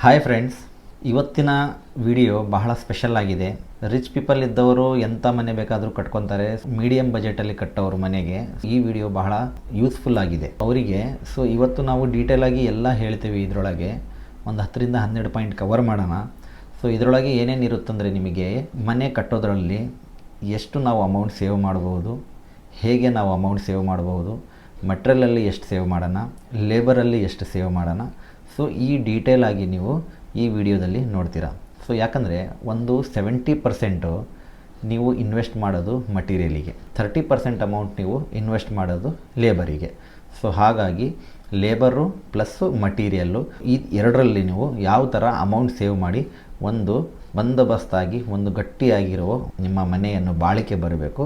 Hi friends ಇವತ್ತಿನ video ಬಹಳ special ಆಗಿದೆ. ರಿಚ್ ಪೀಪಲ್ ಇದ್ದವರು ಎಂಥ ಮನೆ ಬೇಕಾದರೂ ಕಟ್ಕೊತಾರೆ ಮೀಡಿಯಂ ಬಜೆಟಲ್ಲಿ ಕಟ್ಟೋರು ಮನೆಗೆ. ಈ ವಿಡಿಯೋ ಬಹಳ ಯೂಸ್ಫುಲ್ ಆಗಿದೆ. ಅವರಿಗೆ ಸೊ ಇವತ್ತು ನಾವು ಡೀಟೇಲ್ ಆಗಿ ಎಲ್ಲ ಹೇಳ್ತೀವಿ ಇದರೊಳಗೆ. ಒಂದು ಹತ್ತರಿಂದ ಹನ್ನೆರಡು ಪಾಯಿಂಟ್ ಕವರ್ ಮಾಡೋಣ. ಸೊ ಇದರೊಳಗೆ ಏನೇನು ಇರುತ್ತಂದರೆ ನಿಮಗೆ, ಮನೆ ಕಟ್ಟೋದ್ರಲ್ಲಿ ಎಷ್ಟು ನಾವು ಅಮೌಂಟ್ ಸೇವ್ ಮಾಡ್ಬೋದು, ಹೇಗೆ ನಾವು ಅಮೌಂಟ್ ಸೇವ್ ಮಾಡ್ಬೋದು ಮಟ್ರಿಯಲಲ್ಲಿ ಎಷ್ಟು ಸೇವ್ ಮಾಡೋಣ ಲೇಬರಲ್ಲಿ ಎಷ್ಟು ಸೇವ್ ಮಾಡೋಣ ಸೊ ಈ ಡೀಟೇಲ್ ಆಗಿ ನೀವು ಈ ವಿಡಿಯೋದಲ್ಲಿ ನೋಡ್ತೀರಾ. ಸೊ ಯಾಕಂದರೆ ಒಂದು ಸೆವೆಂಟಿ ಪರ್ಸೆಂಟು ನೀವು ಇನ್ವೆಸ್ಟ್ ಮಾಡೋದು ಮಟೀರಿಯಲಿಗೆ ಥರ್ಟಿ ಪರ್ಸೆಂಟ್ ಅಮೌಂಟ್ ನೀವು ಇನ್ವೆಸ್ಟ್ ಮಾಡೋದು ಲೇಬರಿಗೆ ಸೊ ಹಾಗಾಗಿ ಲೇಬರು ಪ್ಲಸ್ಸು ಮಟೀರಿಯಲ್ಲು ಈ ಎರಡರಲ್ಲಿ ನೀವು ಯಾವ ಥರ ಅಮೌಂಟ್ ಸೇವ್ ಮಾಡಿ ಒಂದು ಬಂದೋಬಸ್ತಾಗಿ, ಒಂದು ಗಟ್ಟಿಯಾಗಿರೋ ನಿಮ್ಮ ಮನೆಯನ್ನು ಬಾಳಿಕೆ ಬರಬೇಕು,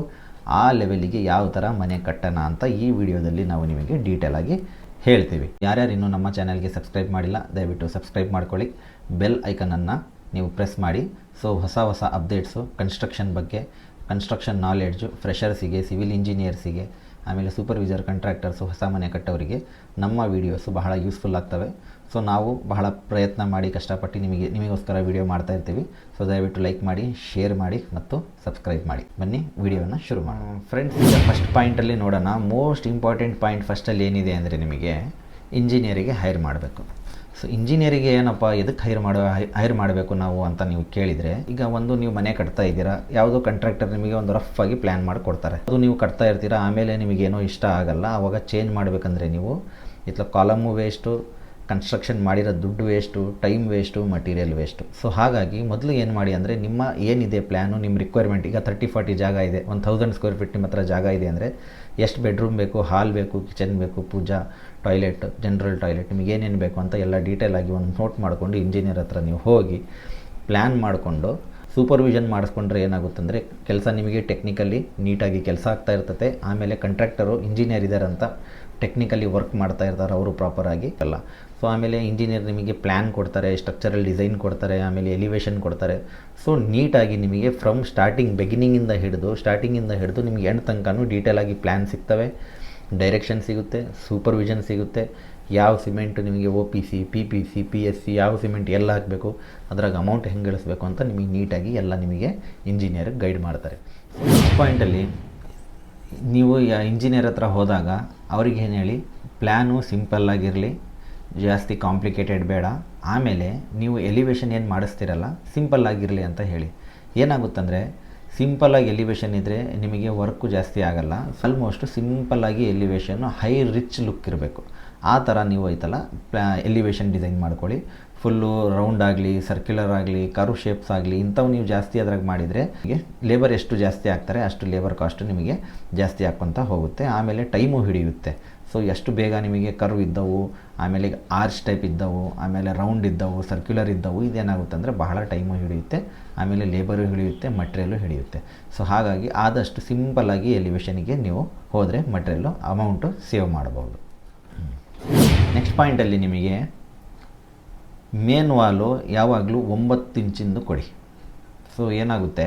ಆ ಲೆವೆಲಿಗೆ ಯಾವ ಥರ ಮನೆ ಕಟ್ಟೋಣ ಅಂತ ಈ ವಿಡಿಯೋದಲ್ಲಿ ನಾವು ನಿಮಗೆ ಡೀಟೇಲಾಗಿ ಹೇಳ್ತೀವಿ. ಯಾರ್ಯಾರು ಇನ್ನೂ ನಮ್ಮ ಚಾನಲ್ಗೆ ಸಬ್ಸ್ಕ್ರೈಬ್ ಮಾಡಿಲ್ಲ, ದಯವಿಟ್ಟು ಸಬ್ಸ್ಕ್ರೈಬ್ ಮಾಡ್ಕೊಳ್ಳಿ. ಬೆಲ್ ಐಕನನ್ನು ನೀವು ಪ್ರೆಸ್ ಮಾಡಿ. ಸೊ ಹೊಸ ಹೊಸ ಅಪ್ಡೇಟ್ಸು ಕನ್ಸ್ಟ್ರಕ್ಷನ್ ಬಗ್ಗೆ ಕನ್ಸ್ಟ್ರಕ್ಷನ್ ನಾಲೆಡ್ಜು ಫ್ರೆಷರ್ಸಿಗೆ ಸಿವಿಲ್ ಇಂಜಿನಿಯರ್ಸಿಗೆ ಆಮೇಲೆ ಸೂಪರ್ವಿಸರ್ ಕಾಂಟ್ರಾಕ್ಟರ್ಸು ಹೊಸ ಮನೆ ಕಟ್ಟೋರಿಗೆ ನಮ್ಮ ವೀಡಿಯೋಸು ಬಹಳ ಯೂಸ್ಫುಲ್ ಆಗ್ತವೆ. ಸೊ ನಾವು ಬಹಳ ಪ್ರಯತ್ನ ಮಾಡಿ ಕಷ್ಟಪಟ್ಟು ನಿಮಗೆ, ನಿಮಗೋಸ್ಕರ ವಿಡಿಯೋ ಮಾಡ್ತಾ ಇರ್ತೀವಿ. ಸೊ ದಯವಿಟ್ಟು ಲೈಕ್ ಮಾಡಿ ಶೇರ್ ಮಾಡಿ ಮತ್ತು ಸಬ್ಸ್ಕ್ರೈಬ್ ಮಾಡಿ. ಬನ್ನಿ ವಿಡಿಯೋನ ಶುರು ಮಾಡೋಣ. ಫ್ರೆಂಡ್ಸ್ ಈಗ ಫಸ್ಟ್ ಪಾಯಿಂಟಲ್ಲಿ ನೋಡೋಣ. ಮೋಸ್ಟ್ ಇಂಪಾರ್ಟೆಂಟ್ ಪಾಯಿಂಟ್ ಫಸ್ಟಲ್ಲಿ ಏನಿದೆ ಅಂದರೆ ನಿಮಗೆ ಇಂಜಿನಿಯರಿಗೆ ಹೈರ್ ಮಾಡಬೇಕು. ಸೊ ಇಂಜಿನಿಯರಿಗೆ ಏನಪ್ಪ ಎದಕ್ಕೆ ಹೈರ್ ಮಾಡೋ ಹೈರ್ ಮಾಡಬೇಕು ನಾವು ಅಂತ ನೀವು ಕೇಳಿದರೆ, ಈಗ ಒಂದು ನೀವು ಮನೆ ಕಟ್ತಾ ಇದ್ದೀರಾ, ಯಾವುದೋ ಕಾಂಟ್ರಾಕ್ಟರ್ ನಿಮಗೆ ಒಂದು ರಫ್ ಆಗಿ ಪ್ಲ್ಯಾನ್ ಮಾಡಿ ಕೊಡ್ತಾರೆ. ಅದು ನೀವು ಕಟ್ತಾ ಇರ್ತೀರಾ, ಆಮೇಲೆ ನಿಮಗೇನೋ ಇಷ್ಟ ಆಗಲ್ಲ ಆವಾಗ ಚೇಂಜ್ ಮಾಡಬೇಕಂದ್ರೆ ನೀವು, ಇತ್ಲ ಕಾಲಮು ವೇಸ್ಟು ಕನ್ಸ್ಟ್ರಕ್ಷನ್ ಮಾಡಿರೋ ದುಡ್ಡು waste time waste material waste so ಹಾಗಾಗಿ ಮೊದಲು ಏನು ಮಾಡಿ ಅಂದರೆ ನಿಮ್ಮ ಏನಿದೆ ಪ್ಲ್ಯಾನು ನಿಮ್ಮ ರಿಕ್ವೈರ್ಮೆಂಟ್ ಈಗ ತರ್ಟಿ ಫಾರ್ಟಿ ಜಾಗ ಇದೆ, ಒಂದು ಥೌಸಂಡ್ ಸ್ಕ್ವೇರ್ ಫೀಟ್ ನಿಮ್ಮ ಹತ್ರ ಜಾಗ ಇದೆ ಅಂದರೆ ಎಷ್ಟು ಬೆಡ್ರೂಮ್ ಬೇಕು ಹಾಲ್ ಬೇಕು ಕಿಚನ್ ಬೇಕು, ಪೂಜಾ ಟಾಯ್ಲೆಟ್ ಜನರಲ್ ಟಾಯ್ಲೆಟ್ ನಿಮಗೆ ಏನೇನು ಬೇಕು ಅಂತ ಎಲ್ಲ ಡೀಟೇಲ್ ಆಗಿ ಒಂದು ನೋಟ್ ಮಾಡಿಕೊಂಡು ಇಂಜಿನಿಯರ್ ಹತ್ರ ನೀವು ಹೋಗಿ ಪ್ಲ್ಯಾನ್ ಮಾಡಿಕೊಂಡು ಸೂಪರ್ವಿಷನ್ ಮಾಡಿಸ್ಕೊಂಡ್ರೆ ಏನಾಗುತ್ತಂದರೆ ಕೆಲಸ ನಿಮಗೆ ಟೆಕ್ನಿಕಲಿ ನೀಟಾಗಿ ಕೆಲಸ ಆಗ್ತಾ ಇರ್ತದೆ ಆಮೇಲೆ ಕಂಟ್ರಾಕ್ಟರು ಇಂಜಿನಿಯರ್ ಇದ್ದಾರಂತ ಟೆಕ್ನಿಕಲಿ ವರ್ಕ್ ಮಾಡ್ತಾ ಇರ್ತಾರೆ ಅವರು ಪ್ರಾಪರಾಗಿ ಅಲ್ಲ. ಸೊ ಆಮೇಲೆ ಇಂಜಿನಿಯರ್ ನಿಮಗೆ ಪ್ಲ್ಯಾನ್ ಕೊಡ್ತಾರೆ ಸ್ಟ್ರಕ್ಚರಲ್ ಡಿಸೈನ್ ಕೊಡ್ತಾರೆ, ಆಮೇಲೆ ಎಲಿವೇಷನ್ ಕೊಡ್ತಾರೆ. ಸೊ ನೀಟಾಗಿ ನಿಮಗೆ ಫ್ರಮ್ ಸ್ಟಾರ್ಟಿಂಗ್ ಬೆಗಿನಿಂಗಿಂದ ಹಿಡಿದು ಸ್ಟಾರ್ಟಿಂಗಿಂದ ಹಿಡಿದು ನಿಮಗೆ ಎಂಡ್ ತನಕನೂ ಡೀಟೇಲಾಗಿ ಪ್ಲ್ಯಾನ್ ಸಿಗ್ತವೆ. ಡೈರೆಕ್ಷನ್ ಸಿಗುತ್ತೆ ಸೂಪರ್ವಿಷನ್ ಸಿಗುತ್ತೆ. ಯಾವ ಸಿಮೆಂಟ್ ನಿಮಗೆ O P C P P C P S C ಯಾವ ಸಿಮೆಂಟ್ ಎಲ್ಲ ಹಾಕಬೇಕು, ಅದ್ರಾಗ ಅಮೌಂಟ್ ಹೆಂಗೆ ಗಳಿಸ್ಬೇಕು ಅಂತ ನಿಮಗೆ ನೀಟಾಗಿ ಎಲ್ಲ ನಿಮಗೆ ಇಂಜಿನಿಯರ್ ಗೈಡ್ ಮಾಡ್ತಾರೆ. ಪಾಯಿಂಟಲ್ಲಿ ನೀವು ಇಂಜಿನಿಯರ್ ಹತ್ರ ಹೋದಾಗ ಅವ್ರಿಗೆ ಏನು ಹೇಳಿ ಪ್ಲ್ಯಾನು ಸಿಂಪಲ್ಲಾಗಿರಲಿ ಜಾಸ್ತಿ ಕಾಂಪ್ಲಿಕೇಟೆಡ್ ಬೇಡ. ಆಮೇಲೆ ನೀವು ಎಲಿವೇಶನ್ ಏನು ಮಾಡಿಸ್ತೀರಲ್ಲ ಸಿಂಪಲ್ ಆಗಿರಲಿ ಅಂತ ಹೇಳಿ. ಏನಾಗುತ್ತಂದರೆ ಸಿಂಪಲ್ಲಾಗಿ ಎಲಿವೇಷನ್ ಇದ್ದರೆ ನಿಮಗೆ ವರ್ಕು ಜಾಸ್ತಿ ಆಗಲ್ಲ. ಆಲ್ಮೋಸ್ಟ್ ಸಿಂಪಲ್ಲಾಗಿ ಎಲಿವೇಷನ್ನು ಹೈ ರಿಚ್ ಲುಕ್ ಇರಬೇಕು. ಆ ಥರ ನೀವು ಐತಲ್ಲ, ಪ್ಲಾ, ಎಲಿವೇಷನ್ ಡಿಸೈನ್ ಮಾಡ್ಕೊಳ್ಳಿ. ಫುಲ್ಲು ರೌಂಡ್ ಆಗಲಿ ಸರ್ಕ್ಯುಲರ್ ಆಗಲಿ ಕರು ಶೇಪ್ಸ್ ಆಗಲಿ, ಇಂಥವು ನೀವು ಜಾಸ್ತಿ ಅದ್ರಾಗ ಮಾಡಿದರೆ ನಿಮಗೆ ಲೇಬರ್ ಎಷ್ಟು ಜಾಸ್ತಿ ಆಗ್ತಾರೆ, ಅಷ್ಟು ಲೇಬರ್ ಕಾಸ್ಟು ನಿಮಗೆ ಜಾಸ್ತಿ ಹಾಕ್ಕೊತ ಹೋಗುತ್ತೆ. ಆಮೇಲೆ ಟೈಮು ಹಿಡಿಯುತ್ತೆ. ಸೊ ಎಷ್ಟು ಬೇಗ ನಿಮಗೆ ಕರ್ವ್ ಇದ್ದವು, ಆಮೇಲೆ ಆರ್ಚ್ ಟೈಪ್ ಇದ್ದವು, ಆಮೇಲೆ ರೌಂಡ್ ಇದ್ದವು ಸರ್ಕ್ಯುಲರ್ ಇದ್ದವು, ಇದೇನಾಗುತ್ತೆ ಅಂದರೆ ಬಹಳ ಟೈಮು ಹಿಡಿಯುತ್ತೆ, ಆಮೇಲೆ ಲೇಬರು ಹಿಡಿಯುತ್ತೆ ಮಟ್ರಿಯಲ್ಲು ಹಿಡಿಯುತ್ತೆ. ಸೊ ಹಾಗಾಗಿ ಆದಷ್ಟು ಸಿಂಪಲ್ಲಾಗಿ ಎಲಿವೇಷನಿಗೆ ನೀವು ಹೋದರೆ ಮಟ್ರಿಯಲ್ಲು ಅಮೌಂಟು ಸೇವ್ ಮಾಡಬಹುದು. ನೆಕ್ಸ್ಟ್ ಪಾಯಿಂಟಲ್ಲಿ ನಿಮಗೆ ಮೇನ್ ವಾಲು ಯಾವಾಗಲೂ ಒಂಬತ್ತು ಇಂಚಿಂದು ಕೊಡಿ. ಸೊ ಏನಾಗುತ್ತೆ?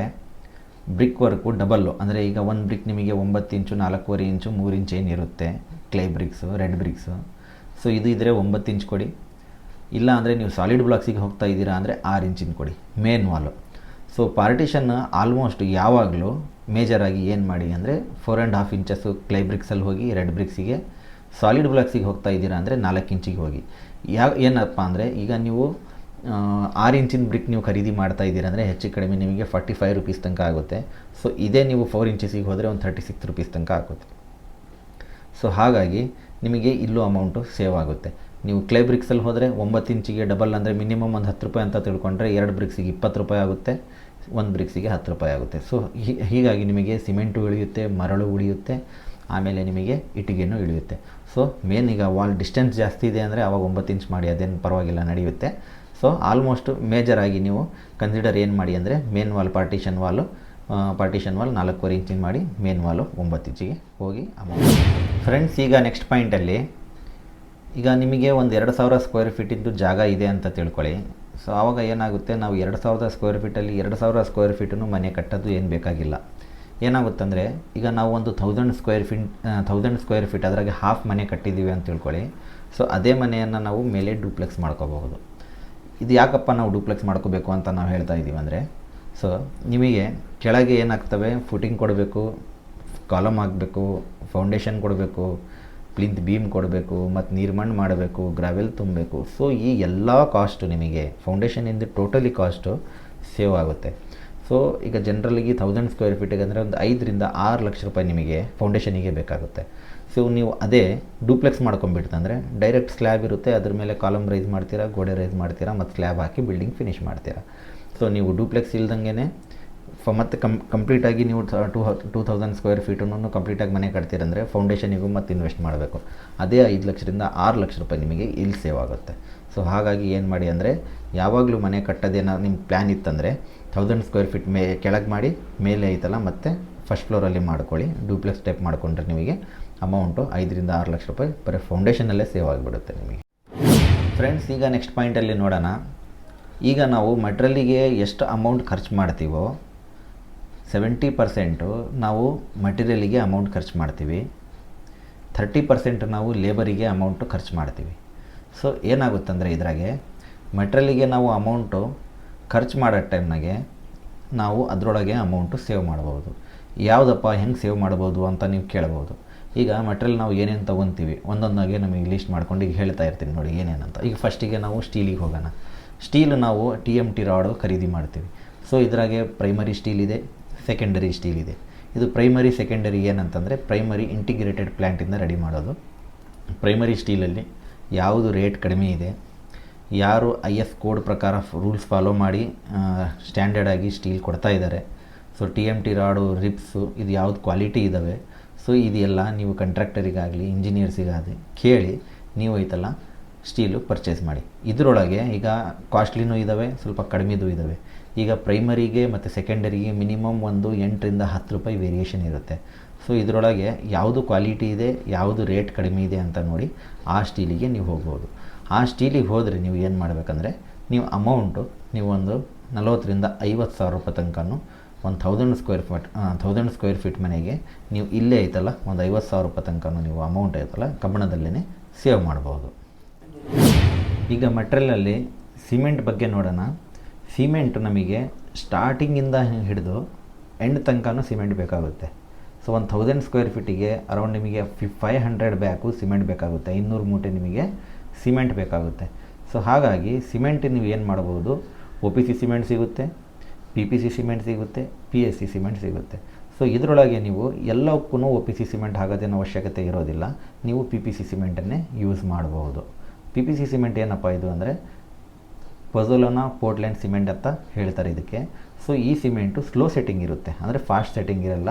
ಬ್ರಿಕ್ ವರ್ಕು ಡಬಲ್ಲು ಅಂದರೆ ಈಗ ಒಂದು ಬ್ರಿಕ್ ನಿಮಗೆ ಒಂಬತ್ತು ಇಂಚು, ನಾಲ್ಕೂವರೆ ಇಂಚು, ಮೂರು ಇಂಚು ಏನಿರುತ್ತೆ? Clay bricks red bricks so ಇದು ಇದ್ದರೆ ಒಂಬತ್ತು ಇಂಚ್ ಕೊಡಿ. ಇಲ್ಲ ಅಂದರೆ ನೀವು ಸಾಲಿಡ್ ಬ್ಲಾಕ್ಸಿಗೆ ಹೋಗ್ತಾ ಇದ್ದೀರಾ ಅಂದರೆ ಆರು ಇಂಚಿನ ಕೊಡಿ main wall so partition almost ಯಾವಾಗಲೂ ಮೇಜರಾಗಿ ಏನು ಮಾಡಿ ಅಂದರೆ four and half inches clay ಬ್ರಿಕ್ಸಲ್ಲಿ ಹೋಗಿ ರೆಡ್ ಬ್ರಿಕ್ಸಿಗೆ ಸಾಲಿಡ್ ಬ್ಲಾಕ್ಸಿಗೆ ಹೋಗ್ತಾ ಇದ್ದೀರಾ ಅಂದರೆ ನಾಲ್ಕು ಇಂಚಿಗೆ ಹೋಗಿ. ಯಾವ ಏನಪ್ಪ ಅಂದರೆ ಈಗ ನೀವು ಆರು ಇಂಚಿನ ಬ್ರಿಕ್ ನೀವು ಖರೀದಿ ಮಾಡ್ತಾ ಇದ್ದೀರಾ ಅಂದರೆ ಹೆಚ್ಚು ಕಡಿಮೆ ನಿಮಗೆ ಫಾರ್ಟಿ ಫೈವ್ ರುಪೀಸ್ ತನಕ ಆಗುತ್ತೆ. ಸೊ ಇದೇ ನೀವು ಫೋರ್ ಇಂಚಸಿಗೆ ಹೋದರೆ ಒಂದು ಥರ್ಟಿ ಸಿಕ್ಸ್ ರುಪೀಸ್ ತನಕ ಆಗುತ್ತೆ. ಸೊ ಹಾಗಾಗಿ ನಿಮಗೆ ಇಲ್ಲೂ ಅಮೌಂಟು ಸೇವ್ ಆಗುತ್ತೆ. ನೀವು ಕ್ಲೇ ಬ್ರಿಕ್ಸಲ್ಲಿ ಹೋದರೆ ಒಂಬತ್ತು ಇಂಚಿಗೆ ಡಬಲ್ ಅಂದರೆ ಮಿನಿಮಮ್ ಒಂದು ಹತ್ತು ರೂಪಾಯಿ ಅಂತ ತಿಳ್ಕೊಂಡ್ರೆ ಎರಡು ಬ್ರಿಕ್ಸಿಗೆ ಇಪ್ಪತ್ತು ರೂಪಾಯಿ ಆಗುತ್ತೆ, ಒಂದು ಬ್ರಿಕ್ಸಿಗೆ ಹತ್ತು ರೂಪಾಯಿ ಆಗುತ್ತೆ. ಸೊ ಹೀಗಾಗಿ ನಿಮಗೆ ಸಿಮೆಂಟು ಉಳಿಯುತ್ತೆ ಮರಳು ಉಳಿಯುತ್ತೆ, ಆಮೇಲೆ ನಿಮಗೆ ಇಟ್ಟಿಗೆನೂ ಇಳಿಯುತ್ತೆ. ಸೊ ಮೇನ್ ಈಗ ವಾಲ್ ಡಿಸ್ಟೆನ್ಸ್ ಜಾಸ್ತಿ ಇದೆ ಅಂದರೆ ಅವಾಗ ಒಂಬತ್ತು ಇಂಚ್ ಮಾಡಿ, ಅದೇನು ಪರವಾಗಿಲ್ಲ, ನಡೆಯುತ್ತೆ. ಸೊ ಆಲ್ಮೋಸ್ಟ್ ಮೇಜರಾಗಿ ನೀವು ಕನ್ಸಿಡರ್ ಏನು ಮಾಡಿ ಅಂದರೆ main wall partition wall partition wall ನಾಲ್ಕೂವರೆ ಇಂಚಿನ ಮಾಡಿ ಮೇನ್ ವಾಲು ಒಂಬತ್ತು ಇಂಚಿಗೆ ಹೋಗಿ ಅಮೌಂಟ್ ಫ್ರೆಂಡ್ಸ್ ಈಗ ನೆಕ್ಸ್ಟ್ ಪಾಯಿಂಟಲ್ಲಿ ಈಗ ನಿಮಗೆ ಒಂದು ಎರಡು ಸಾವಿರ ಸ್ಕ್ವೇರ್ ಫೀಟಿದ್ದು ಜಾಗ ಇದೆ ಅಂತ ತಿಳ್ಕೊಳ್ಳಿ. ಸೊ ಆವಾಗ ಏನಾಗುತ್ತೆ, ನಾವು ಎರಡು ಸಾವಿರದ ಸ್ಕ್ವೇರ್ ಫೀಟಲ್ಲಿ ಎರಡು ಸಾವಿರ ಸ್ಕ್ವೇರ್ ಫೀಟನ್ನು ಮನೆ ಕಟ್ಟೋದು ಏನು ಬೇಕಾಗಿಲ್ಲ. ಏನಾಗುತ್ತಂದರೆ, ಈಗ ನಾವು ಒಂದು thousand square feet thousand square feet ಅದರಾಗೆ ಹಾಫ್ ಮನೆ ಕಟ್ಟಿದ್ದೀವಿ ಅಂತ ತಿಳ್ಕೊಳ್ಳಿ. ಸೊ ಅದೇ ಮನೆಯನ್ನು ನಾವು ಮೇಲೆ ಡೂಪ್ಲೆಕ್ಸ್ ಮಾಡ್ಕೋಬಹುದು. ಇದು ಯಾಕಪ್ಪ ನಾವು ಡೂಪ್ಲೆಕ್ಸ್ ಮಾಡ್ಕೋಬೇಕು ಅಂತ ನಾವು ಹೇಳ್ತಾ ಇದ್ದೀವಿ ಅಂದರೆ ಸೊ ನಿಮಗೆ ಕೆಳಗೆ ಏನಾಗ್ತವೆ? ಫುಟಿಂಗ್ ಕೊಡಬೇಕು ಕಾಲಮ್ ಹಾಕಬೇಕು, ಫೌಂಡೇಶನ್ ಕೊಡಬೇಕು, ಪ್ಲಿಂತ್ ಬೀಮ್ ಕೊಡಬೇಕು, ಮತ್ತು ನೀರ್ಮಣ್ಣು ಮಾಡಬೇಕು, ಗ್ರಾವೆಲ್ ತುಂಬಬೇಕು. ಸೊ ಈ ಎಲ್ಲ ಕಾಸ್ಟು ನಿಮಗೆ ಫೌಂಡೇಶನಿಂದ ಟೋಟಲಿ ಕಾಸ್ಟು ಸೇವ್ ಆಗುತ್ತೆ. ಸೊ ಈಗ ಜನರಲ್ಲಿಗೆ ತೌಸಂಡ್ ಸ್ಕ್ವೇರ್ ಫೀಟಿಗೆ ಅಂದರೆ ಒಂದು ಐದರಿಂದ ಆರು ಲಕ್ಷ ರೂಪಾಯಿ ನಿಮಗೆ ಫೌಂಡೇಶನಿಗೆ ಬೇಕಾಗುತ್ತೆ. ಸೊ ನೀವು ಅದೇ ಡೂಪ್ಲೆಕ್ಸ್ ಮಾಡ್ಕೊಂಬಿಡ್ತಂದರೆ ಡೈರೆಕ್ಟ್ ಸ್ಲ್ಯಾಬ್ ಇರುತ್ತೆ, ಅದ್ರ ಮೇಲೆ ಕಾಲಮ್ ರೈಸ್ ಮಾಡ್ತೀರಾ, ಗೋಡೆ ರೈಸ್ ಮಾಡ್ತೀರಾ, ಮತ್ತು ಸ್ಲ್ಯಾಬ್ ಹಾಕಿ ಬಿಲ್ಡಿಂಗ್ ಫಿನಿಷ್ ಮಾಡ್ತೀರಾ. ಸೊ ನೀವು ಡೂಪ್ಲೆಕ್ಸ್ ಇಲ್ದಂಗೆ ಫ ಮತ್ತು ಕಮ್ ಕಂಪ್ಲೀಟಾಗಿ ನೀವು ಟೂ ಟೂ ಥೌಸಂಡ್ ಸ್ಕ್ವೇರ್ ಫೀಟನ್ನು ಕಂಪ್ಲೀಟಾಗಿ ಮನೆ ಕಟ್ತೀರಂದರೆ ಫೌಂಡೇಶನಿಗೂ ಮತ್ತು ಇನ್ವೆಸ್ಟ್ ಮಾಡಬೇಕು. ಅದೇ ಐದು ಲಕ್ಷದಿಂದ ಆರು ಲಕ್ಷ ರೂಪಾಯಿ ನಿಮಗೆ ಇಲ್ಲಿ ಸೇವ್ ಆಗುತ್ತೆ. ಸೊ ಹಾಗಾಗಿ ಏನು ಮಾಡಿ ಅಂದರೆ ಯಾವಾಗಲೂ ಮನೆ ಕಟ್ಟೋದೇನೋ ನಿಮ್ಮ ಪ್ಲ್ಯಾನ್ ಇತ್ತಂದರೆ ಥೌಸಂಡ್ ಸ್ಕ್ವೇರ್ ಫೀಟ್ ಮೇ ಕೆಳಗೆ ಮಾಡಿ ಮೇಲೆ ಐತಲ್ಲ, ಮತ್ತು ಫಸ್ಟ್ ಫ್ಲೋರಲ್ಲಿ ಮಾಡ್ಕೊಳ್ಳಿ. ಡೂಪ್ಲೆಕ್ಸ್ ಟೈಪ್ ಮಾಡಿಕೊಂಡ್ರೆ ನಿಮಗೆ ಅಮೌಂಟು ಐದರಿಂದ ಆರು ಲಕ್ಷ ರೂಪಾಯಿ ಬರೀ ಫೌಂಡೇಶನಲ್ಲೇ ಸೇವ್ ಆಗಿಬಿಡುತ್ತೆ ನಿಮಗೆ. ಫ್ರೆಂಡ್ಸ್ ಈಗ ನೆಕ್ಸ್ಟ್ ಪಾಯಿಂಟಲ್ಲಿ ನೋಡೋಣ. ಈಗ ನಾವು ಮೆಟ್ರಲ್ಲಿಗೆ ಎಷ್ಟು ಅಮೌಂಟ್ ಖರ್ಚು ಮಾಡ್ತೀವೋ ಸೆವೆಂಟಿ ಪರ್ಸೆಂಟು ನಾವು ಮಟೀರಿಯಲಿಗೆ ಅಮೌಂಟ್ ಖರ್ಚು ಮಾಡ್ತೀವಿ. ಥರ್ಟಿ ಪರ್ಸೆಂಟ್ ನಾವು ಲೇಬರಿಗೆ ಅಮೌಂಟು ಖರ್ಚು ಮಾಡ್ತೀವಿ. ಸೊ ಏನಾಗುತ್ತಂದರೆ ಇದ್ರಾಗೆ ಮೆಟ್ರಲಿಗೆ ನಾವು ಅಮೌಂಟು ಖರ್ಚು ಮಾಡೋ ಟೈಮ್ನಾಗೆ ನಾವು ಅದರೊಳಗೆ ಅಮೌಂಟು ಸೇವ್ ಮಾಡ್ಬೋದು. ಯಾವುದಪ್ಪ ಹೆಂಗೆ ಸೇವ್ ಮಾಡ್ಬೋದು ಅಂತ ನೀವು ಕೇಳ್ಬೋದು. ಈಗ ಮೆಟ್ರಲ್ ನಾವು ಏನೇನು ತೊಗೊತೀವಿ? ಒಂದೊಂದಾಗೆ ನಮಗೆ ಲಿಸ್ಟ್ ಮಾಡ್ಕೊಂಡು ಈಗ ಹೇಳ್ತಾ ಇರ್ತೀನಿ ನೋಡಿ ಏನೇನಂತ ಈಗ ಫಸ್ಟಿಗೆ ನಾವು ಸ್ಟೀಲಿಗೆ ಹೋಗೋಣ. ಸ್ಟೀಲ್ ನಾವು ಟಿ ಎಂ ಟಿ ರಾಡು ಖರೀದಿ ಮಾಡ್ತೀವಿ. ಸೊ ಇದರಾಗೆ ಪ್ರೈಮರಿ ಸ್ಟೀಲ್ ಇದೆ. ಸೆಕೆಂಡರಿ ಸ್ಟೀಲ್ ಇದೆ. ಇದು ಪ್ರೈಮರಿ ಸೆಕೆಂಡರಿ ಏನಂತಂದರೆ ಪ್ರೈಮರಿ ಇಂಟಿಗ್ರೇಟೆಡ್ ಪ್ಲ್ಯಾಂಟಿಂದ ರೆಡಿ ಮಾಡೋದು. ಪ್ರೈಮರಿ ಸ್ಟೀಲಲ್ಲಿ ಯಾವುದು ರೇಟ್ ಕಡಿಮೆ ಇದೆ, ಯಾರು ಐ ಎಸ್ ಕೋಡ್ ಪ್ರಕಾರ ರೂಲ್ಸ್ ಫಾಲೋ ಮಾಡಿ ಸ್ಟ್ಯಾಂಡರ್ಡ್ ಆಗಿ ಸ್ಟೀಲ್ ಕೊಡ್ತಾ ಇದ್ದಾರೆ. So T M T rod ribs ಇದು ಯಾವ್ದು ಕ್ವಾಲಿಟಿ ಇದ್ದಾವೆ ಸೊ ಇದೆಲ್ಲ ನೀವು ಕಂಟ್ರಾಕ್ಟರಿಗಾಗಲಿ ಇಂಜಿನಿಯರ್ಸಿಗಾಗಲಿ ಕೇಳಿ ನೀವು ಐತಲ್ಲ ಸ್ಟೀಲು ಪರ್ಚೇಸ್ ಮಾಡಿ. ಇದರೊಳಗೆ ಈಗ ಕಾಸ್ಟ್ಲಿನೂ ಇದ್ದಾವೆ ಸ್ವಲ್ಪ ಕಡಿಮೆದು ಇದ್ದಾವೆ ಈಗ ಪ್ರೈಮರಿಗೆ ಮತ್ತು ಸೆಕೆಂಡರಿಗೆ ಮಿನಿಮಮ್ ಒಂದು ಎಂಟರಿಂದ ಹತ್ತು ರೂಪಾಯಿ ವೇರಿಯೇಷನ್ ಇರುತ್ತೆ. ಸೊ ಇದರೊಳಗೆ ಯಾವುದು ಕ್ವಾಲಿಟಿ ಇದೆ, ಯಾವುದು ರೇಟ್ ಕಡಿಮೆ ಇದೆ ಅಂತ ನೋಡಿ ಆ ಸ್ಟೀಲಿಗೆ ನೀವು ಹೋಗ್ಬೋದು. ಆ ಸ್ಟೀಲಿಗೆ ಹೋದರೆ ನೀವು ಏನು ಮಾಡಬೇಕಂದ್ರೆ ನೀವು ಅಮೌಂಟು ನೀವು ಒಂದು ನಲವತ್ತರಿಂದ ಐವತ್ತು ಸಾವಿರ ರೂಪಾಯಿ ತನಕನೂ ಒಂದು thousand square feet thousand square feet ಮನೆಗೆ ನೀವು ಇಲ್ಲೇ ಐತಲ್ಲ, ಒಂದು ಐವತ್ತು ಸಾವಿರ ರೂಪಾಯಿ ತನಕನೂ ನೀವು ಅಮೌಂಟ್ ಐತಲ್ಲ ಕಬ್ಬಣದಲ್ಲೇ ಸೇವ್ ಮಾಡ್ಬೋದು. ಈಗ ಮೆಟ್ರಲಲ್ಲಿ ಸಿಮೆಂಟ್ ಬಗ್ಗೆ ನೋಡೋಣ. ಸಿಮೆಂಟ್ ನಮಗೆ ಸ್ಟಾರ್ಟಿಂಗಿಂದ ಹಿಡಿದು ಎಂಡ್ ತನಕನೂ ಸಿಮೆಂಟ್ ಬೇಕಾಗುತ್ತೆ. ಸೊ ಒಂದು ಥೌಸಂಡ್ ಸ್ಕ್ವೇರ್ ಫೀಟಿಗೆ ಅರೌಂಡ್ ನಿಮಗೆ ಫಿ ಫೈವ್ ಹಂಡ್ರೆಡ್ ಬ್ಯಾಕು ಸಿಮೆಂಟ್ ಬೇಕಾಗುತ್ತೆ. ಇನ್ನೂರು ಮೂಟೆ ನಿಮಗೆ ಸಿಮೆಂಟ್ ಬೇಕಾಗುತ್ತೆ. ಸೊ ಹಾಗಾಗಿ ಸಿಮೆಂಟ್ ನೀವು ಏನು ಮಾಡ್ಬೋದು? ಒ ಪಿ ಸಿ ಸಿಮೆಂಟ್ ಸಿಗುತ್ತೆ, ಪಿ ಪಿ ಸಿ ಸಿಮೆಂಟ್ ಸಿಗುತ್ತೆ, ಪಿ ಎಸ್ ಸಿ ಸಿಮೆಂಟ್ ಸಿಗುತ್ತೆ. ಸೊ ಇದರೊಳಗೆ ನೀವು ಎಲ್ಲಕ್ಕೂ ಒ ಪಿ ಸಿ ಸಿಮೆಂಟ್ ಆಗೋದೇನೋ ಅವಶ್ಯಕತೆ ಇರೋದಿಲ್ಲ. ನೀವು ಪಿ ಪಿ ಸಿ ಸಿಮೆಂಟನ್ನೇ ಯೂಸ್ ಮಾಡಬಹುದು ಪಿ ಪಿ ಸಿ ಸಿಮೆಂಟ್ ಏನಪ್ಪ ಇದು ಅಂದರೆ ಪೊಝೋಲೋನಾ ಪೋರ್ಟ್ಲ್ಯಾಂಡ್ ಸಿಮೆಂಟ್ ಅಂತ ಹೇಳ್ತಾರೆ ಇದಕ್ಕೆ. ಸೊ ಈ ಸಿಮೆಂಟು ಸ್ಲೋ ಸೆಟ್ಟಿಂಗ್ ಇರುತ್ತೆ. ಅಂದರೆ ಫಾಸ್ಟ್ ಸೆಟ್ಟಿಂಗ್ ಇರಲ್ಲ.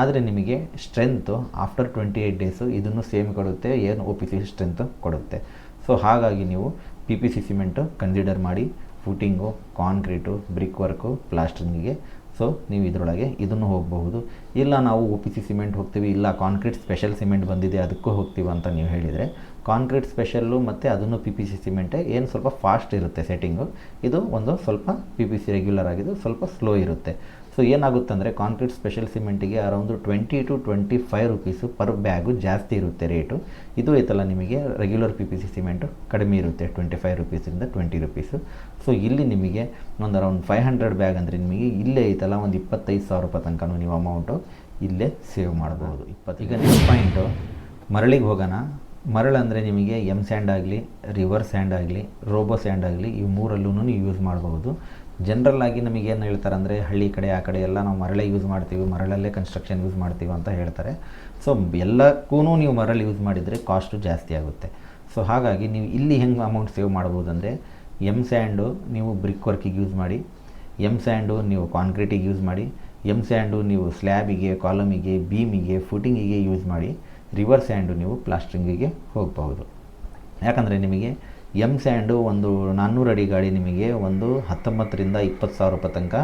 ಆದರೆ ನಿಮಗೆ strength after twenty eight days ಇದನ್ನು ಸೇಮ್ ಕೊಡುತ್ತೆ, ಏನು ಒ ಪಿ ಸಿ ಸ್ಟ್ರೆಂತು ಕೊಡುತ್ತೆ. ಸೊ ಹಾಗಾಗಿ ನೀವು P P C cement consider ಮಾಡಿ ಫುಟಿಂಗು ಕಾಂಕ್ರೀಟು ಬ್ರಿಕ್ ವರ್ಕು ಪ್ಲಾಸ್ಟ್ರಿಂಗಿಗೆ ಸೊ ನೀವು ಇದರೊಳಗೆ ಇದನ್ನು ಹೋಗಬಹುದು. ಇಲ್ಲ ನಾವು ಒ ಪಿ ಸಿ ಸಿಮೆಂಟ್ ಹೋಗ್ತೀವಿ, ಇಲ್ಲ ಕಾಂಕ್ರೀಟ್ ಸ್ಪೆಷಲ್ ಸಿಮೆಂಟ್ ಬಂದಿದೆ, ಅದಕ್ಕೂ ಹೋಗ್ತೀವಿ ಅಂತ ನೀವು ಹೇಳಿದರೆ ಕಾಂಕ್ರೀಟ್ ಸ್ಪೆಷಲ್ಲು ಮತ್ತು ಅದನ್ನು ಪಿ ಪಿ ಸಿ ಸಿಮೆಂಟೇ ಏನು ಸ್ವಲ್ಪ ಫಾಸ್ಟ್ ಇರುತ್ತೆ ಸೆಟ್ಟಿಂಗು ಇದು ಒಂದು ಸ್ವಲ್ಪ ಪಿ ಪಿ ಸಿ ರೆಗ್ಯುಲರ್ ಆಗಿದ್ದು ಸ್ವಲ್ಪ ಸ್ಲೋ ಇರುತ್ತೆ. ಸೊ ಏನಾಗುತ್ತೆ ಅಂದರೆ concrete special ಸಿಮೆಂಟಿಗೆ around twenty to twenty five rupees per bag ಜಾಸ್ತಿ ಇರುತ್ತೆ ರೇಟು ಇದು ಐತಲ್ಲ ನಿಮಗೆ regular P P C cement ಕಡಿಮೆ ಇರುತ್ತೆ ಟ್ವೆಂಟಿ ಫೈವ್ ರುಪೀಸಿಂದ ಟ್ವೆಂಟಿ ರುಪೀಸು ಸೊ ಇಲ್ಲಿ ನಿಮಗೆ ಒಂದು ಅರೌಂಡ್ ಫೈವ್ ಹಂಡ್ರೆಡ್ ಬ್ಯಾಗ್ ಅಂದರೆ ನಿಮಗೆ ಇಲ್ಲೇ ಐತಲ್ಲ, ಒಂದು ಇಪ್ಪತ್ತೈದು ಸಾವಿರ ರೂಪಾಯಿ ತನಕ ನೀವು ಅಮೌಂಟು ಇಲ್ಲೇ ಸೇವ್ ಮಾಡ್ಬೋದು. ಇಪ್ಪತ್ತು ಈಗ ನೆಕ್ಸ್ಟ್ ಪಾಯಿಂಟು ಮರಳಿಗೆ ಹೋಗೋಣ. ಮರಳು ಅಂದರೆ ನಿಮಗೆ ಎಂ ಸ್ಯಾಂಡ್ ಆಗಲಿ ರಿವರ್ ಸ್ಯಾಂಡ್ ಆಗಲಿ ರೋಬೋ ಸ್ಯಾಂಡ್ ಆಗಲಿ ಈ ಮೂರಲ್ಲೂ ನೀವು ಯೂಸ್ ಮಾಡ್ಬೋದು ಜನರಲ್ ಆಗಿ ನಮಗೆ ಏನು ಹೇಳ್ತಾರೆ ಅಂದರೆ ಹಳ್ಳಿ ಕಡೆ, ಆ ಕಡೆ ಎಲ್ಲ ನಾವು ಮರಳೇ ಯೂಸ್ ಮಾಡ್ತೀವಿ, ಮರಳಲ್ಲೇ ಕನ್ಸ್ಟ್ರಕ್ಷನ್ ಯೂಸ್ ಮಾಡ್ತೀವಿ ಅಂತ ಹೇಳ್ತಾರೆ. ಸೊ ಎಲ್ಲಕ್ಕೂ ನೀವು ಮರಳು ಯೂಸ್ ಮಾಡಿದರೆ ಕಾಸ್ಟು ಜಾಸ್ತಿ ಆಗುತ್ತೆ. ಸೊ ಹಾಗಾಗಿ ನೀವು ಇಲ್ಲಿ ಹೆಂಗೆ ಅಮೌಂಟ್ ಸೇವ್ ಮಾಡ್ಬೋದು ಅಂದರೆ ಎಂ ಸ್ಯಾಂಡು ನೀವು ಬ್ರಿಕ್ ವರ್ಕಿಗೆ ಯೂಸ್ ಮಾಡಿ ಎಂ ಸ್ಯಾಂಡು ನೀವು ಕಾಂಕ್ರೀಟಿಗೆ ಯೂಸ್ ಮಾಡಿ ಎಂ ಸ್ಯಾಂಡು ನೀವು ಸ್ಲ್ಯಾಬಿಗೆ ಕಾಲಮಿಗೆ ಬೀಮಿಗೆ ಫುಟಿಂಗಿಗೆ ಯೂಸ್ ಮಾಡಿ. ರಿವರ್ ಸ್ಯಾಂಡು ನೀವು ಪ್ಲಾಸ್ಟ್ರಿಂಗಿಗೆ ಹೋಗಬಹುದು. ಯಾಕಂದರೆ ನಿಮಗೆ ಎಂ ಸ್ಯಾಂಡು ಒಂದು ನಾನ್ನೂರು ಅಡಿ ಗಾಡಿ ನಿಮಗೆ ಒಂದು ಹತ್ತೊಂಬತ್ತರಿಂದ ಇಪ್ಪತ್ತು ಸಾವಿರ ರೂಪಾಯಿ ತನಕ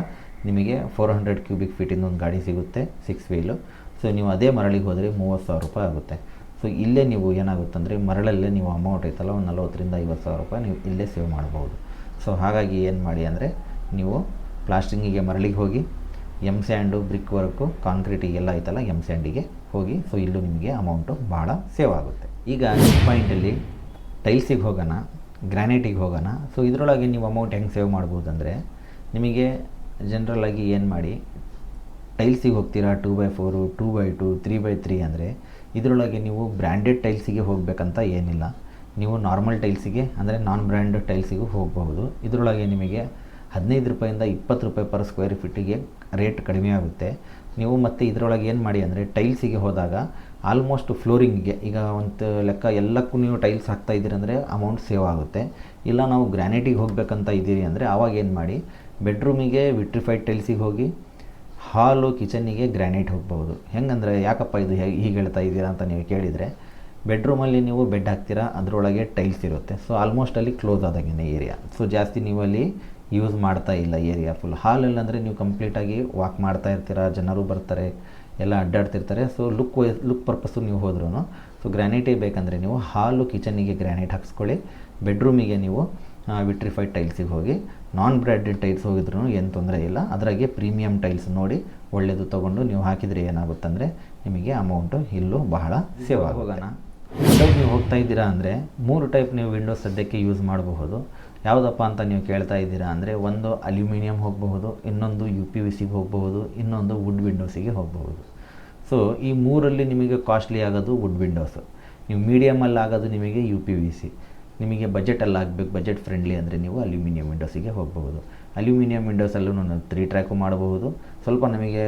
ನಿಮಗೆ ಫೋರ್ ಹಂಡ್ರೆಡ್ ಕ್ಯೂಬಿಕ್ ಫೀಟಿಂದು ಒಂದು ಗಾಡಿ ಸಿಗುತ್ತೆ ಸಿಕ್ಸ್ ವೀಲು ಸೊ ನೀವು ಅದೇ ಮರಳಿಗೆ ಹೋದರೆ ಮೂವತ್ತು ಸಾವಿರ ರೂಪಾಯಿ ಆಗುತ್ತೆ. ಸೊ ಇಲ್ಲೇ ನೀವು ಏನಾಗುತ್ತಂದರೆ ಮರಳಲ್ಲೇ ನೀವು ಅಮೌಂಟ್ ಐತಲ್ಲ, ಒಂದು ನಲ್ವತ್ತರಿಂದ ಐವತ್ತು ಸಾವಿರ ರೂಪಾಯಿ ನೀವು ಇಲ್ಲೇ ಸೇವ್ ಮಾಡ್ಬೋದು ಸೊ ಹಾಗಾಗಿ ಏನು ಮಾಡಿ ಅಂದರೆ ನೀವು ಪ್ಲಾಸ್ಟಿಂಗಿಗೆ ಮರಳಿಗೆ ಹೋಗಿ ಎಂ ಸ್ಯಾಂಡು ಬ್ರಿಕ್ ವರ್ಕು ಕಾಂಕ್ರೀಟಿಗೆಲ್ಲ ಐತಲ್ಲ ಎಂ ಸ್ಯಾಂಡಿಗೆ ಹೋಗಿ ಸೊ ಇಲ್ಲೂ ನಿಮಗೆ ಅಮೌಂಟು ಭಾಳ ಸೇವ್ ಆಗುತ್ತೆ. ಈಗ ನೆಕ್ಸ್ಟ್ ಪಾಯಿಂಟಲ್ಲಿ ಟೈಲ್ಸಿಗೆ ಹೋಗೋಣ ಗ್ರ್ಯಾನೈಟಿಗೆ ಹೋಗೋಣ ಸೊ ಇದರೊಳಗೆ ನೀವು ಅಮೌಂಟ್ ಹೆಂಗೆ ಸೇವ್ ಮಾಡ್ಬೋದು ಅಂದರೆ ನಿಮಗೆ ಜನರಲಾಗಿ ಏನು ಮಾಡಿ ಟೈಲ್ಸಿಗೆ ಹೋಗ್ತೀರಾ two by four two by two three by three ಅಂದರೆ, ಇದರೊಳಗೆ ನೀವು ಬ್ರ್ಯಾಂಡೆಡ್ ಟೈಲ್ಸಿಗೆ ಹೋಗಬೇಕಂತ ಏನಿಲ್ಲ. ನೀವು ನಾರ್ಮಲ್ ಟೈಲ್ಸಿಗೆ ಅಂದರೆ ನಾನ್ ಬ್ರ್ಯಾಂಡ್ ಟೈಲ್ಸಿಗೂ ಹೋಗಬಹುದು. ಇದರೊಳಗೆ ನಿಮಗೆ ಹದಿನೈದು ರೂಪಾಯಿಂದ ಇಪ್ಪತ್ತು ರೂಪಾಯಿ ಪರ್ ಸ್ಕ್ವೇರ್ ಫೀಟಿಗೆ ರೇಟ್ ಕಡಿಮೆ ಆಗುತ್ತೆ. ನೀವು ಮತ್ತು ಇದರೊಳಗೆ ಏನು ಮಾಡಿ ಅಂದರೆ ಟೈಲ್ಸಿಗೆ ಹೋದಾಗ ಆಲ್ಮೋಸ್ಟ್ ಫ್ಲೋರಿಂಗ್ಗೆ ಈಗ ಒಂದು ಲೆಕ್ಕ ಎಲ್ಲಕ್ಕೂ ನೀವು ಟೈಲ್ಸ್ ಹಾಕ್ತಾ ಇದ್ದೀರಿ ಅಂದರೆ ಅಮೌಂಟ್ ಸೇವ್ ಆಗುತ್ತೆ. ಇಲ್ಲ ನಾವು ಗ್ರ್ಯಾನೈಟಿಗೆ ಹೋಗಬೇಕಂತ ಇದ್ದೀರಿ ಅಂದರೆ ಆವಾಗ ಏನು ಮಾಡಿ ಬೆಡ್ರೂಮಿಗೆ ವಿಟ್ರಿಫೈಡ್ ಟೈಲ್ಸಿಗೆ ಹೋಗಿ ಹಾಲು ಕಿಚನ್ನಿಗೆ ಗ್ರ್ಯಾನೈಟ್ ಹೋಗ್ಬೋದು ಹೆಂಗಂದರೆ ಯಾಕಪ್ಪ ಇದು ಹೇಗೆ ಹೇಳ್ತಾ ಇದ್ದೀರಾ ಅಂತ ನೀವು ಕೇಳಿದರೆ ಬೆಡ್ರೂಮಲ್ಲಿ ನೀವು ಬೆಡ್ ಹಾಕ್ತೀರಾ, ಅದರೊಳಗೆ ಟೈಲ್ಸ್ ಇರುತ್ತೆ. ಸೊ ಆಲ್ಮೋಸ್ಟ್ ಅಲ್ಲಿ ಕ್ಲೋಸ್ ಆದಾಗಿನ ಏರಿಯಾ ಸೊ ಜಾಸ್ತಿ ನೀವು ಅಲ್ಲಿ ಯೂಸ್ ಮಾಡ್ತಾ ಇಲ್ಲ ಏರಿಯಾ ಫುಲ್ ಹಾಲಲ್ಲಿ ಅಂದರೆ ನೀವು ಕಂಪ್ಲೀಟಾಗಿ ವಾಕ್ ಮಾಡ್ತಾ ಇರ್ತೀರಾ ಜನರು ಬರ್ತಾರೆ ಎಲ್ಲ ಅಡ್ಡಾಡ್ತಿರ್ತಾರೆ. So look wise look purpose ನೀವು ಹೋದ್ರೂ ಸೊ ಗ್ರ್ಯಾನೈಟೇ ಬೇಕಂದರೆ ನೀವು ಹಾಲು ಕಿಚನಿಗೆ ಗ್ರ್ಯಾನೈಟ್ ಹಾಕ್ಸ್ಕೊಳ್ಳಿ. ಬೆಡ್ರೂಮಿಗೆ ನೀವು ವಿಟ್ರಿಫೈಡ್ ಟೈಲ್ಸಿಗೆ ಹೋಗಿ. ನಾನ್ ಬ್ರ್ಯಾಂಡೆಡ್ ಟೈಲ್ಸ್ ಹೋಗಿದ್ರು ಏನು ತೊಂದರೆ ಇಲ್ಲ. ಅದರಾಗೆ ಪ್ರೀಮಿಯಂ ಟೈಲ್ಸ್ ನೋಡಿ ಒಳ್ಳೆಯದು ತೊಗೊಂಡು ನೀವು ಹಾಕಿದರೆ ಏನಾಗುತ್ತಂದರೆ ನಿಮಗೆ ಅಮೌಂಟು ಇಲ್ಲೂ ಬಹಳ ಸೇವ್ ಆಗೋಗೋಣ ವಿಂಡೋಸ್ ನೀವು ಹೋಗ್ತಾ ಇದ್ದೀರಾ ಅಂದರೆ ಮೂರು ಟೈಪ್ ನೀವು ವಿಂಡೋಸ್ ಸದ್ಯಕ್ಕೆ ಯೂಸ್ ಮಾಡಬಹುದು. ಯಾವುದಪ್ಪ ಅಂತ ನೀವು ಕೇಳ್ತಾ ಇದ್ದೀರಾ ಅಂದರೆ ಒಂದು ಅಲ್ಯೂಮಿನಿಯಂ ಹೋಗಬಹುದು, ಇನ್ನೊಂದು ಯು ಪಿ ವಿ ಸಿಗೆ ಹೋಗಬಹುದು, ಇನ್ನೊಂದು ವುಡ್ ವಿಂಡೋಸಿಗೆ ಹೋಗಬಹುದು. ಸೊ ಈ ಮೂರಲ್ಲಿ ನಿಮಗೆ ಕಾಸ್ಟ್ಲಿ ಆಗೋದು ವುಡ್ ವಿಂಡೋಸು. ನೀವು ಮೀಡಿಯಮಲ್ಲಿ ಆಗೋದು ನಿಮಗೆ ಯು ಪಿ ವಿ ಸಿ. ನಿಮಗೆ ಬಜೆಟಲ್ಲಿ ಆಗಬೇಕು ಬಜೆಟ್ ಫ್ರೆಂಡ್ಲಿ ಅಂದರೆ ನೀವು ಅಲ್ಯೂಮಿನಿಯಂ ವಿಂಡೋಸಿಗೆ ಹೋಗಬಹುದು. ಅಲ್ಯೂಮಿನಿಯಂ ವಿಂಡೋಸಲ್ಲೂ ನಾನು ತ್ರೀ ಟ್ರ್ಯಾಕು ಮಾಡಬಹುದು. ಸ್ವಲ್ಪ ನಮಗೆ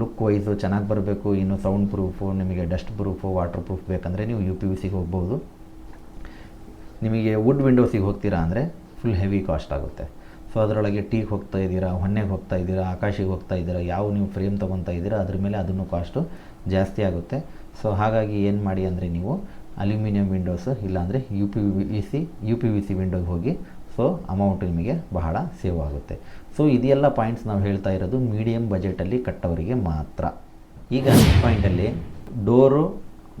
ಲುಕ್ ವೈಸು ಚೆನ್ನಾಗಿ ಬರಬೇಕು, ಇನ್ನು ಸೌಂಡ್ ಪ್ರೂಫು ನಿಮಗೆ ಡಸ್ಟ್ ಪ್ರೂಫು ವಾಟರ್ ಪ್ರೂಫ್ ಬೇಕಂದರೆ ನೀವು ಯು ಪಿ ವಿ ಸಿಗೆ ಹೋಗ್ಬೋದು ನಿಮಗೆ ವುಡ್ ವಿಂಡೋಸಿಗೆ ಹೋಗ್ತೀರಾ ಅಂದರೆ ಫುಲ್ ಹೆವಿ ಕಾಸ್ಟ್ ಆಗುತ್ತೆ. ಸೊ ಅದರೊಳಗೆ ಟೀಗೆ ಹೋಗ್ತಾ ಇದ್ದೀರಾ ಹೊನ್ನೆಗೆ ಹೋಗ್ತಾ ಇದ್ದೀರಾ, ಆಕಾಶಿಗೆ ಹೋಗ್ತಾ ಇದ್ದೀರಾ, ಯಾವ ನೀವು ಫ್ರೇಮ್ ತೊಗೊತಾ ಇದ್ದೀರಾ, ಅದ್ರ ಮೇಲೆ ಅದನ್ನು ಕಾಸ್ಟು ಜಾಸ್ತಿ ಆಗುತ್ತೆ. ಸೊ ಹಾಗಾಗಿ ಏನು ಮಾಡಿ ಅಂದರೆ ನೀವು ಅಲ್ಯೂಮಿನಿಯಂ ವಿಂಡೋಸು ಇಲ್ಲಾಂದರೆ U P V C U P V C ವಿಂಡೋಗೆ ಹೋಗಿ ಸೊ ಅಮೌಂಟ್ ನಿಮಗೆ ಬಹಳ ಸೇವ್ ಆಗುತ್ತೆ. ಸೊ ಇದೆಲ್ಲ ಪಾಯಿಂಟ್ಸ್ ನಾವು ಹೇಳ್ತಾ ಇರೋದು ಮೀಡಿಯಮ್ ಬಜೆಟಲ್ಲಿ ಕಟ್ಟೋರಿಗೆ ಮಾತ್ರ. ಈಗ ನೆಕ್ಸ್ಟ್ ಪಾಯಿಂಟಲ್ಲಿ ಡೋರು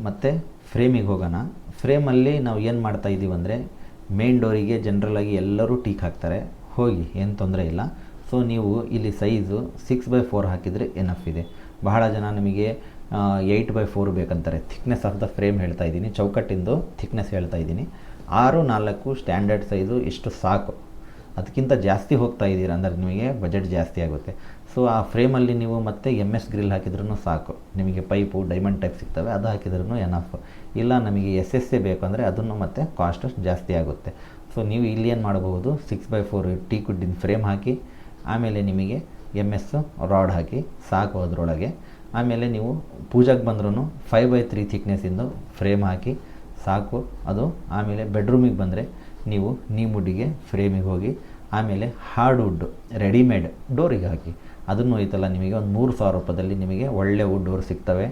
ಮತ್ತು ಫ್ರೇಮಿಗೆ ಹೋಗೋಣ. ಫ್ರೇಮಲ್ಲಿ ನಾವು ಏನು ಮಾಡ್ತಾ ಇದ್ದೀವಿ ಅಂದರೆ ಮೇನ್ ಡೋರಿಗೆ ಜನ್ರಲಾಗಿ ಎಲ್ಲರೂ ಟೀಕ್ ಹಾಕ್ತಾರೆ. ಹೋಗಿ, ಏನು ತೊಂದರೆ ಇಲ್ಲ. ಸೊ ನೀವು ಇಲ್ಲಿ ಸೈಜು ಸಿಕ್ಸ್ ಬೈ ಫೋರ್ ಹಾಕಿದರೆ ಎನಫ್ ಇದೆ. ಬಹಳ ಜನ ನಿಮಗೆ ಏಯ್ಟ್ ಬೈ ಫೋರ್ ಬೇಕಂತಾರೆ. ಥಿಕ್ನೆಸ್ ಆಫ್ ದ ಫ್ರೇಮ್ ಹೇಳ್ತಾ ಇದ್ದೀನಿ. ಚೌಕಟ್ಟಿಂದು ಥಿಕ್ನೆಸ್ ಹೇಳ್ತಾ ಇದ್ದೀನಿ. ಆರು, ನಾಲ್ಕು ಸ್ಟ್ಯಾಂಡರ್ಡ್ ಸೈಜು ಇಷ್ಟು ಸಾಕು. ಅದಕ್ಕಿಂತ ಜಾಸ್ತಿ ಹೋಗ್ತಾ ಇದ್ದೀರಾ ಅಂದರೆ ನಿಮಗೆ ಬಜೆಟ್ ಜಾಸ್ತಿ ಆಗುತ್ತೆ. ಸೊ ಆ ಫ್ರೇಮಲ್ಲಿ ನೀವು ಮತ್ತೆ ಎಂ ಎಸ್ ಗ್ರಿಲ್ ಹಾಕಿದ್ರೂ ಸಾಕು. ನಿಮಗೆ ಪೈಪು ಡೈಮಂಡ್ ಟೈಪ್ ಸಿಗ್ತವೆ, ಅದು ಹಾಕಿದ್ರೂ ಎನಫ್ ಇಲ್ಲ, ನಮಗೆ ಎಸ್ ಎಸ್ ಎ ಬೇಕು ಅಂದರೆ ಅದನ್ನು ಮತ್ತೆ ಕಾಸ್ಟ್ ಜಾಸ್ತಿ ಆಗುತ್ತೆ. ಸೊ ನೀವು ಇಲ್ಲಿ ಏನು ಮಾಡಬಹುದು? ಸಿಕ್ಸ್ ಬೈ ಫೋರ್ ಟೀ ಕುಡ್ಡಿನ ಫ್ರೇಮ್ ಹಾಕಿ, ಆಮೇಲೆ ನಿಮಗೆ ಎಂ ಎಸ್ ರಾಡ್ ಹಾಕಿ, ಸಾಕು ಅದರೊಳಗೆ. ಆಮೇಲೆ ನೀವು ಪೂಜೆಗೆ ಬಂದ್ರೂ ಫೈವ್ ಬೈ ತ್ರೀ ಥಿಕ್ನೆಸ್ಸಿಂದು ಫ್ರೇಮ್ ಹಾಕಿ, ಸಾಕು ಅದು. ಆಮೇಲೆ ಬೆಡ್ರೂಮಿಗೆ ಬಂದರೆ ನೀವು ನೀ ಮುಡ್ಡಿಗೆ ಫ್ರೇಮಿಗೆ ಹೋಗಿ, ಆಮೇಲೆ ಹಾರ್ಡ್ ವುಡ್ ರೆಡಿಮೇಡ್ ಡೋರಿಗೆ ಹಾಕಿ. ಅದನ್ನು ಐತಲ್ಲ ನಿಮಗೆ ಒಂದು ಮೂರು ಸಾವಿರ ರೂಪಾಯಿದಲ್ಲಿ ನಿಮಗೆ ಒಳ್ಳೆ ವುಡ್ ಡೋರ್ ಸಿಗ್ತವೆ.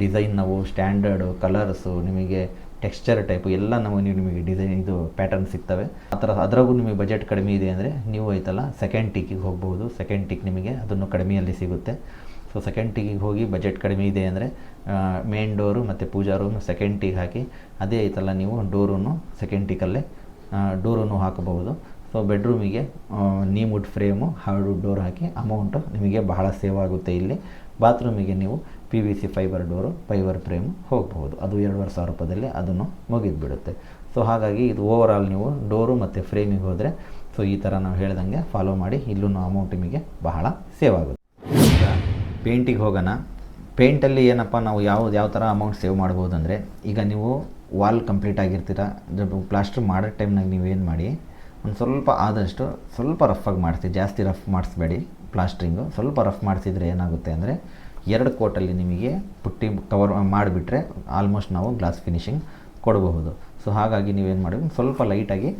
ಡಿಸೈನ್ ನಾವು ಸ್ಟ್ಯಾಂಡರ್ಡು ಕಲರ್ಸು, ನಿಮಗೆ ಟೆಕ್ಸ್ಚರ್ ಟೈಪು ಎಲ್ಲ ನಮಗೆ ನಿಮಗೆ ಡಿಸೈನ್ ಇದು ಪ್ಯಾಟರ್ನ್ ಸಿಗ್ತವೆ. ಆ ಥರ ಅದರಾಗೂ ನಿಮಗೆ ಬಜೆಟ್ ಕಡಿಮೆ ಇದೆ ಅಂದರೆ ನೀವು ಐತಲ್ಲ ಸೆಕೆಂಡ್ ಟೀಕಿಗೆ ಹೋಗ್ಬೋದು. ಸೆಕೆಂಡ್ ಟೀಕ್ ನಿಮಗೆ ಅದನ್ನು ಕಡಿಮೆಯಲ್ಲಿ ಸಿಗುತ್ತೆ. ಸೊ, ಸೆಕೆಂಡ್ ಟೀಕಿಗೆ ಹೋಗಿ ಬಜೆಟ್ ಕಡಿಮೆ ಇದೆ ಅಂದರೆ ಮೇನ್ ಡೋರು ಮತ್ತು ಪೂಜಾ ರೂಮ್ ಸೆಕೆಂಡ್ ಟೀಗೆ ಹಾಕಿ, ಅದೇ ಐತಲ್ಲ ನೀವು ಡೋರನ್ನು ಸೆಕೆಂಡ್ ಟೀಕಲ್ಲೇ ಡೋರನ್ನು ಹಾಕಬಹುದು. ಸೊ ಬೆಡ್ರೂಮಿಗೆ ನೀಮ್ವುಡ್ ಫ್ರೇಮು ಹಾರ್ಡ್ ಡೋರ್ ಹಾಕಿ ಅಮೌಂಟು ನಿಮಗೆ ಬಹಳ ಸೇವ್ ಆಗುತ್ತೆ ಇಲ್ಲಿ. ಬಾತ್ರೂಮಿಗೆ ನೀವು P V C fibre door fibre frame ಹೋಗಬಹುದು. ಅದು ಎರಡುವರೆ ಸಾವಿರ ರೂಪಾಯಿದಲ್ಲಿ ಅದನ್ನು ಮುಗಿದ್ಬಿಡುತ್ತೆ. ಸೊ ಹಾಗಾಗಿ ಇದು ಓವರ್ ನೀವು ಡೋರು ಮತ್ತು ಫ್ರೇಮಿಗೆ ಹೋದರೆ ಸೊ ಈ ಥರ ನಾವು ಹೇಳ್ದಂಗೆ ಫಾಲೋ ಮಾಡಿ ಇಲ್ಲೂ ಅಮೌಂಟ್ ನಿಮಗೆ ಬಹಳ ಸೇವ್ ಆಗುತ್ತೆ. ಈಗ ಪೇಂಟಿಗೆ ಹೋಗೋಣ. ಪೇಂಟಲ್ಲಿ ಏನಪ್ಪ, ನಾವು ಯಾವ್ದು ಯಾವ ಥರ ಅಮೌಂಟ್ ಸೇವ್ ಮಾಡ್ಬೋದು ಅಂದರೆ, ಈಗ ನೀವು ವಾಲ್ ಕಂಪ್ಲೀಟ್ ಆಗಿರ್ತೀರ ಪ್ಲಾಸ್ಟರ್ ಮಾಡೋ ಟೈಮ್ನಾಗ ನೀವೇನು ಮಾಡಿ ಒಂದು ಸ್ವಲ್ಪ ಆದಷ್ಟು ಸ್ವಲ್ಪ ರಫಾಗಿ ಮಾಡಿಸಿ, ಜಾಸ್ತಿ ರಫ್ ಮಾಡಿಸ್ಬೇಡಿ ಪ್ಲಾಸ್ಟ್ರಿಂಗು ಸ್ವಲ್ಪ ರಫ್ ಮಾಡಿಸಿದರೆ ಏನಾಗುತ್ತೆ ಅಂದರೆ ಎರಡು ಕೋಟಲ್ಲಿ ನಿಮಗೆ ಪುಟ್ಟಿ ಕವರ್ ಮಾಡಿಬಿಟ್ರೆ ಆಲ್ಮೋಸ್ಟ್ ನಾವು ಗ್ಲಾಸ್ ಫಿನಿಶಿಂಗ್ ಕೊಡಬಹುದು. ಸೊ ಹಾಗಾಗಿ ನೀವೇನು ಮಾಡಬೇಕು? ಸ್ವಲ್ಪ ಲೈಟಾಗಿ